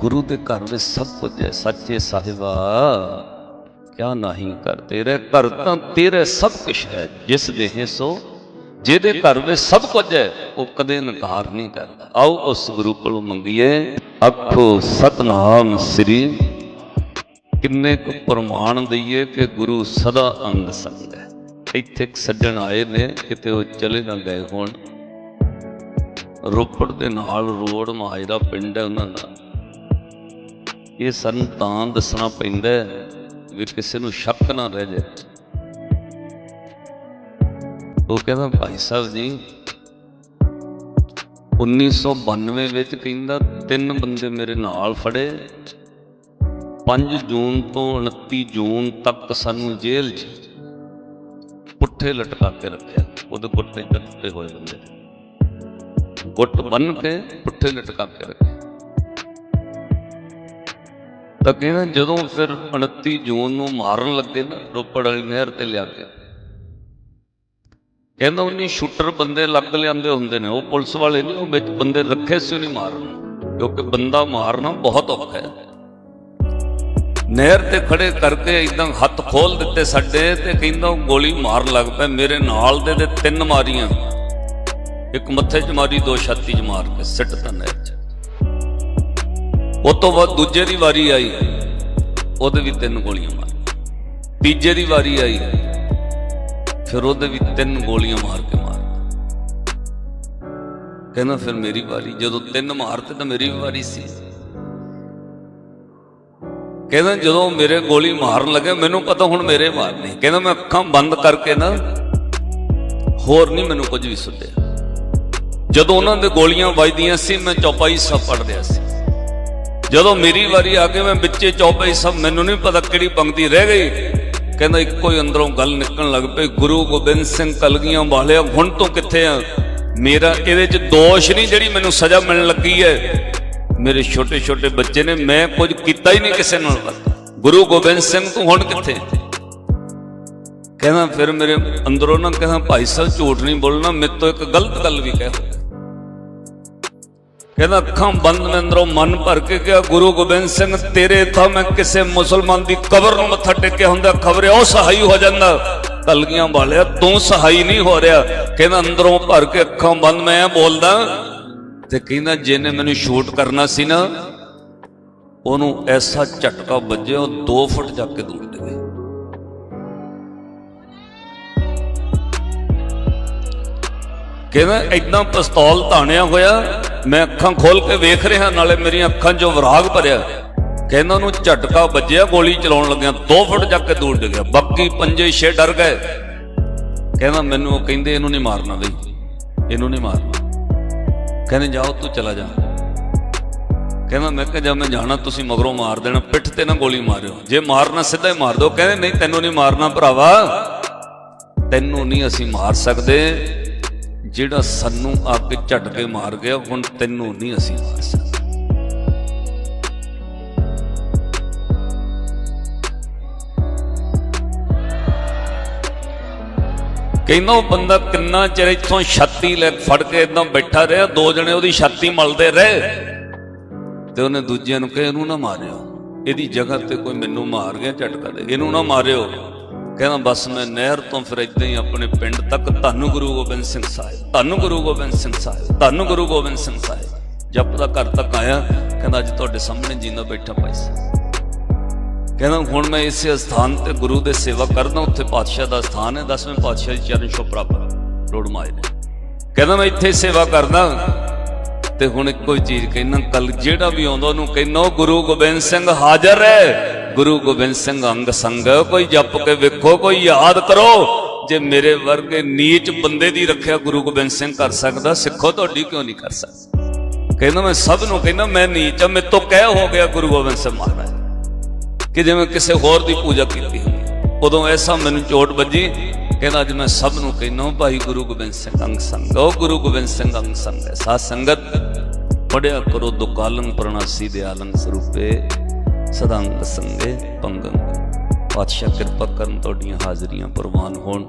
ਗੁਰੂ ਦੇ ਘਰ ਵਿੱਚ ਸਭ ਕੁਝ ਹੈ, ਸੱਚੇ ਸਾਹਿਬਾ। ਕਿਆ ਨਹੀਂ ਕਰ ਤੇਰੇ ਘਰ ਤਾਂ ਤੇਰੇ ਸਭ ਕੁਝ ਹੈ, ਜਿਸ ਦੇਹ ਸੋ। ਜਿਹਦੇ ਘਰ ਵਿੱਚ ਸਭ ਕੁਝ ਹੈ, ਉਹ ਕਦੇ ਇਨਕਾਰ ਨਹੀਂ ਕਰਦਾ। ਆਓ ਉਸ ਗੁਰੂ ਕੋਲੋਂ ਮੰਗੀਏ। ਆਖੋ, ਸਤਨਾਮ ਸ੍ਰੀ। ਕਿੰਨੇ ਕੁ ਪ੍ਰਮਾਣ ਦਈਏ ਕਿ ਗੁਰੂ ਸਦਾ ਅੰਗ ਸੰਗ ਹੈ। ਇੱਥੇ ਸੱਜਣ ਆਏ ਨੇ, ਕਿਤੇ ਉਹ ਚਲੇ ਨਾ ਗਏ ਹੋਣ। ਰੋਪੜ ਦੇ ਨਾਲ ਰੋੜ ਮਾਜਰਾ ਪਿੰਡ ਹੈ ਉਹਨਾਂ ਦਾ। ਇਹ ਸਾਨੂੰ ਤਾਂ ਦੱਸਣਾ ਪੈਂਦਾ ਵੀ ਕਿਸੇ ਨੂੰ ਸ਼ੱਕ ਨਾ ਰਹਿ ਜਾਏ। ਉਹ ਕਹਿੰਦਾ, ਭਾਈ ਸਾਹਿਬ ਜੀ 1992 ਵਿੱਚ ਕਹਿੰਦਾ, ਤਿੰਨ ਬੰਦੇ ਮੇਰੇ ਨਾਲ ਫੜੇ। 5 ਜੂਨ ਤੋਂ 29 ਜੂਨ ਤੱਕ ਸਾਨੂੰ ਜੇਲ੍ਹ 'ਚ ਪੁੱਠੇ ਲਟਕਾ ਕੇ ਰੱਖਿਆ। ਉਹਦੇ ਪੁੱਠੇ ਟੁੱਟੇ ਹੋਏ ਬੰਦੇ। ਗੁੱਟ ਬੰਨ ਕੇ ਪੁੱਠੇ ਲਟਕਾ ਕੇ ਰੱਖਿਆ। ਤਾਂ ਕਹਿੰਦਾ ਜਦੋਂ ਫਿਰ 29 ਜੂਨ ਨੂੰ ਮਾਰਨ ਲੱਗੇ ਨਾ, ਰੋਪੜ ਵਾਲੀ ਨਹਿਰ ਤੇ ਲਿਆ ਕੇ। ਕਹਿੰਦਾ ਉਹਨੀ ਸ਼ੂਟਰ ਬੰਦੇ ਲੱਗ ਲਿਆਂਦੇ ਹੁੰਦੇ ਨੇ, ਉਹ ਪੁਲਿਸ ਵਾਲੇ ਨਹੀਂ ਉਹ ਵਿੱਚ ਬੰਦੇ ਰੱਖੇ ਸੀ ਨਹੀਂ ਮਾਰਨ। ਕਿਉਂਕਿ ਬੰਦਾ ਮਾਰਨਾ ਬਹੁਤ ਔਖਾ ਹੈ। ਨਹਿਰ ਤੇ ਖੜੇ ਕਰਕੇ ਇਦਾਂ ਹੱਥ ਖੋਲ ਦਿੱਤੇ ਸਾਡੇ ਤੇ ਕਹਿੰਦਾ ਉਹ ਗੋਲੀ ਮਾਰਨ ਲੱਗ ਪਿਆ, ਮੇਰੇ ਨਾਲ ਦੇ ਤੇ ਤਿੰਨ ਮਾਰੀਆਂ। ਇੱਕ ਮੱਥੇ 'ਚ ਮਾਰੀ, ਦੋ ਛਾਤੀ 'ਚ ਮਾਰ ਕੇ ਸਿੱਟ ਤਾ ਨਹਿਰ 'ਚ। ਉਹ ਤੋਂ ਬਾਅਦ ਦੂਜੇ ਦੀ ਵਾਰੀ ਆਈ, ਉਹਦੇ ਵੀ ਤਿੰਨ ਗੋਲੀਆਂ ਮਾਰੀਆਂ ਤੀਜੇ ਦੀ ਵਾਰੀ ਆਈ, ਫਿਰ ਉਹਦੇ ਵੀ ਤਿੰਨ ਗੋਲੀਆਂ ਮਾਰ ਕੇ ਮਾਰ ਕਹਿੰਦਾ ਫਿਰ ਮੇਰੀ ਵਾਰੀ, ਜਦੋਂ ਤਿੰਨ ਮਾਰਤੇ ਤਾਂ ਮੇਰੀ ਵੀ ਵਾਰੀ ਸੀ। ਕਹਿੰਦਾ ਜਦੋਂ ਮੇਰੇ ਗੋਲੀ ਮਾਰਨ ਲੱਗੇ, ਮੈਨੂੰ ਪਤਾ ਹੁਣ ਮੇਰੇ ਮਾਰਨੀ ਕਹਿੰਦਾ ਮੈਂ ਅੱਖਾਂ ਬੰਦ ਕਰਕੇ ਨਾ, ਹੋਰ ਨਹੀਂ ਮੈਨੂੰ ਕੁਝ ਵੀ ਸੁਣਿਆ ਜਦੋਂ ਉਹਨਾਂ ਦੇ ਗੋਲੀਆਂ ਵੱਜਦੀਆਂ ਸੀ, ਮੈਂ ਚੌਪਾਈ ਸਭ ਪੜ ਰਿਹਾ ਸੀ। ਜਦੋਂ ਮੇਰੀ ਵਾਰੀ ਆ ਕੇ ਮੈਂ ਵਿੱਚੇ ਚੌਪਾਈ ਸਭ, ਮੈਨੂੰ ਨਹੀਂ ਪਤਾ ਕਿਹੜੀ ਪੰਕਤੀ ਰਹਿ ਗਈ। ਕਹਿੰਦਾ, ਇੱਕੋ ਹੀ ਅੰਦਰੋਂ ਗੱਲ ਨਿਕਲਣ ਲੱਗ ਪਈ, ਗੁਰੂ ਗੋਬਿੰਦ ਸਿੰਘ ਕਲਗੀਆਂ ਵਾਲਿਆ, ਹੁਣ ਤੋਂ ਕਿੱਥੇ ਆ? ਮੇਰਾ ਇਹਦੇ 'ਚ ਦੋਸ਼ ਨਹੀਂ ਜਿਹੜੀ ਮੈਨੂੰ ਸਜ਼ਾ ਮਿਲਣ ਲੱਗੀ ਹੈ। ਮੇਰੇ ਛੋਟੇ ਛੋਟੇ ਬੱਚੇ ਨੇ, ਮੈਂ ਕੁਝ ਕੀਤਾ ਹੀ ਨਹੀਂ ਕਿਸੇ ਨਾਲ। ਗੁਰੂ ਗੋਬਿੰਦ ਸਿੰਘ, ਤੂੰ ਹੁਣ ਕਿੱਥੇ? ਕਹਿੰਦਾ, ਫਿਰ ਮੇਰੇ ਅੰਦਰੋਂ ਨਾ ਕਹਿੰਦਾ, ਭਾਈ ਸਾਹਿਬ ਝੂਠ ਨਹੀਂ ਬੋਲਣਾ, ਮੇਰੇ ਤੋਂ ਇੱਕ ਗਲਤ ਗੱਲ ਵੀ ਕਹਿ। ਕਹਿੰਦਾ, ਅੱਖਾਂ ਬੰਦ ਮੈਂ ਅੰਦਰੋਂ, ਮਨ ਭਰ ਕੇ ਕਿਹਾ, ਗੁਰੂ ਗੋਬਿੰਦ ਸਿੰਘ, ਤੇਰੇ ਥਾਂ ਮੈਂ ਕਿਸੇ ਮੁਸਲਮਾਨ ਦੀ ਕਬਰ ਨੂੰ ਮੱਥਾ ਟੇਕਿਆ ਹੁੰਦਾ, ਖਬਰੇ ਉਹ ਸਹਾਈ ਹੋ ਜਾਂਦਾ। ਕਲਗੀਆਂ ਵਾਲਿਆ, ਤੂੰ ਸਹਾਈ ਨਹੀਂ ਹੋ ਰਿਹਾ। ਕਹਿੰਦਾ, ਅੰਦਰੋਂ ਭਰ ਕੇ ਅੱਖਾਂ ਬੰਦ, ਮੈਂ ਇਹ ਬੋਲਦਾ, ਤੇ ਕਹਿੰਦਾ, ਜਿਹਨੇ ਮੈਨੂੰ ਸ਼ੂਟ ਕਰਨਾ ਸੀ ਨਾ, ਉਹਨੂੰ ਐਸਾ ਝਟਕਾ ਵੱਜਿਆ, ਉਹ 2 ਫੁੱਟ ਜਾ ਕੇ ਦੂਰ ਡਿੱਗੇ ਕਹਿੰਦਾ ਇਦਾਂ ਪਿਸਤੌਲ ਧਾਣਿਆ ਹੋਇਆ? ਮੈਂ ਅੱਖਾਂ ਖੋਲ ਕੇ ਵੇਖ ਰਿਹਾ, ਨਾਲੇ ਮੇਰੀਆਂ ਅੱਖਾਂ 'ਚੋਂ ਵਿਰਾਗ ਭਰਿਆ। ਕਹਿੰਦਾ ਉਹਨੂੰ ਝਟਕਾ ਵੱਜਿਆ, ਗੋਲੀ ਚਲਾਉਣ ਲੱਗਿਆ 2 ਫੁੱਟ ਜਾ ਕੇ ਦੂਰ ਡਿੱਗਿਆ। ਬਾਕੀ ਪੰਜੇ ਛੇ ਡਰ ਗਏ। ਕਹਿੰਦਾ ਮੈਨੂੰ ਉਹ ਕਹਿੰਦੇ ਇਹਨੂੰ ਨਹੀਂ ਮਾਰਨਾ ਬਈ, ਇਹਨੂੰ ਨਹੀਂ ਮਾਰਨਾ। ਕਹਿੰਦੇ ਜਾਓ, ਤੂੰ ਚਲਾ ਜਾ। ਕਹਿੰਦਾ ਮੈਂ ਕਿਹਾ ਜਦ ਮੈਂ ਜਾਣਾ, ਤੁਸੀਂ ਮਗਰੋਂ ਮਾਰ ਦੇਣਾ, ਪਿੱਠ ਤੇ ਨਾ ਗੋਲੀ ਮਾਰਿਓ। ਜੇ ਮਾਰਨਾ, ਸਿੱਧਾ ਹੀ ਮਾਰ ਦਿਓ। ਕਹਿੰਦੇ ਨਹੀਂ, ਤੈਨੂੰ ਨਹੀਂ ਮਾਰਨਾ ਭਰਾਵਾ। ਤੈਨੂੰ ਨਹੀਂ ਅਸੀਂ ਮਾਰ ਸਕਦੇ। ਜਿਹੜਾ ਸਾਨੂੰ ਆ ਕੇ ਝਟ ਕੇ ਮਾਰ ਗਿਆ, ਹੁਣ ਤੈਨੂੰ ਨਹੀਂ ਅਸੀਂ ਮਾਰ ਸਕਦੇ। ਕਹਿੰਦਾ ਉਹ ਬੰਦਾ ਕਿੰਨਾ ਚਿਰ ਇੱਥੋਂ ਛਾਤੀ ਲੈ ਫੜ ਕੇ ਇਦਾਂ ਬੈਠਾ ਰਿਹਾ, ਦੋ ਜਣੇ ਉਹਦੀ ਛਾਤੀ ਮਲਦੇ ਰਹੇ। ਤੇ ਉਹਨੇ ਦੂਜਿਆਂ ਨੂੰ ਕਿਹਾ, ਇਹਨੂੰ ਨਾ ਮਾਰਿਓ। ਇਹਦੀ ਜਗ੍ਹਾ ਤੇ ਕੋਈ ਮੈਨੂੰ ਮਾਰ ਗਿਆ ਝਟਕਾ ਦੇ। ਇਹਨੂੰ ਨਾ ਮਾਰਿਓ। ਕਹਿੰਦਾ, ਬਸ ਮੈਂ ਨਹਿਰ ਤੋਂ ਫਿਰ ਇਦਾਂ ਹੀ ਆਪਣੇ ਪਿੰਡ ਤੱਕ ਧੰਨ ਗੁਰੂ ਗੋਬਿੰਦ ਸਿੰਘ ਸਾਹਿਬ, ਧੰਨ ਗੁਰੂ ਗੋਬਿੰਦ ਸਿੰਘ ਸਾਹਿਬ, ਧੰਨ ਗੁਰੂ ਗੋਬਿੰਦ ਸਿੰਘ ਸਾਹਿਬ ਜਪਦਾ ਘਰ ਤੱਕ ਆਇਆ, ਕਹਿੰਦਾ, ਅੱਜ ਤੁਹਾਡੇ ਸਾਹਮਣੇ ਜਿੰਦਾ ਬੈਠਾ ਭਾਈ ਸਾਹਿਬ। ਕਹਿੰਦਾ, ਹੁਣ ਮੈਂ ਇਸੇ ਸਥਾਨ ਤੇ ਗੁਰੂ ਦੇ ਸੇਵਾ ਕਰਦਾ, ਉੱਥੇ ਪਾਤਸ਼ਾਹ ਦਾ ਸਥਾਨ ਹੈ ਦਸਵੇਂ ਪਾਤਸ਼ਾਹ ਦੀ ਚਰਨ ਛੋਹ ਪ੍ਰਾਪਤ ਲੋੜ ਮਾਏ ਨੇ। ਕਹਿੰਦਾ, ਮੈਂ ਇੱਥੇ ਸੇਵਾ ਕਰਦਾ ਤੇ ਹੁਣ ਇੱਕੋ ਹੀ ਚੀਜ਼ ਕਹਿੰਦਾ ਕੱਲ ਜਿਹੜਾ ਵੀ ਆਉਂਦਾ ਉਹਨੂੰ ਕਹਿੰਦਾ ਗੁਰੂ ਗੋਬਿੰਦ ਸਿੰਘ ਹਾਜ਼ਰ ਹੈ। ਗੁਰੂ ਗੋਬਿੰਦ ਸਿੰਘ ਅੰਗ ਸੰਗ ਕੋਈ ਜਪ ਕੇ ਵੇਖੋ, ਕੋਈ ਯਾਦ ਕਰੋ। ਜੇ ਮੇਰੇ ਵਰਗੇ ਨੀਚ ਬੰਦੇ ਦੀ ਰੱਖਿਆ ਗੁਰੂ ਗੋਬਿੰਦ ਸਿੰਘ ਕਰ ਸਕਦਾ, ਸਿੱਖੋ ਤੁਹਾਡੀ ਕਿਉਂ ਨਹੀਂ ਕਰ ਸਕਦਾ? ਕਹਿੰਦਾ ਮੈਂ ਸਭ ਨੂੰ ਕਹਿੰਦਾ, ਮੈਂ ਨੀਚ ਆ ਮੇਰੇ ਤੋਂ ਕਹਿ ਹੋ ਗਿਆ ਗੁਰੂ ਗੋਬਿੰਦ ਸਿੰਘ ਮਹਾਰਾਜ। ਕਿ ਜਿਵੇਂ ਕਿਸੇ ਹੋਰ ਦੀ ਪੂਜਾ ਕੀਤੀ ਹੁੰਦੀ ਉਦੋਂ ਐਸਾ ਮੈਨੂੰ ਚੋਟ ਵੱਜੀ, ਕਹਿੰਦਾ ਅੱਜ ਮੈਂ ਸਭ ਨੂੰ ਕਹਿੰਦਾ, ਭਾਈ ਗੁਰੂ ਗੋਬਿੰਦ ਸਿੰਘ ਅੰਗ ਸੰਗ ਉਹ ਗੁਰੂ ਗੋਬਿੰਦ ਸਿੰਘ ਅੰਗ ਸੰਗ ਹੈ। ਸਾਧ ਸੰਗਤ ਪੜਿਆ ਕਰੋ ਦੁਕਾਲੰ ਪ੍ਰਣਾਸੀ ਦੇ ਆਲੰਗ ਸਰੂਪੇ। ਸਦਾੰਗ ਸੰਗੇ ਪੰਗੰ ਪਾਤਸ਼ਾਹ ਕਿਰਪਾ ਕਰਨ ਤੁਹਾਡੀਆਂ ਹਾਜ਼ਰੀਆਂ ਪ੍ਰਵਾਨ ਹੋਣ।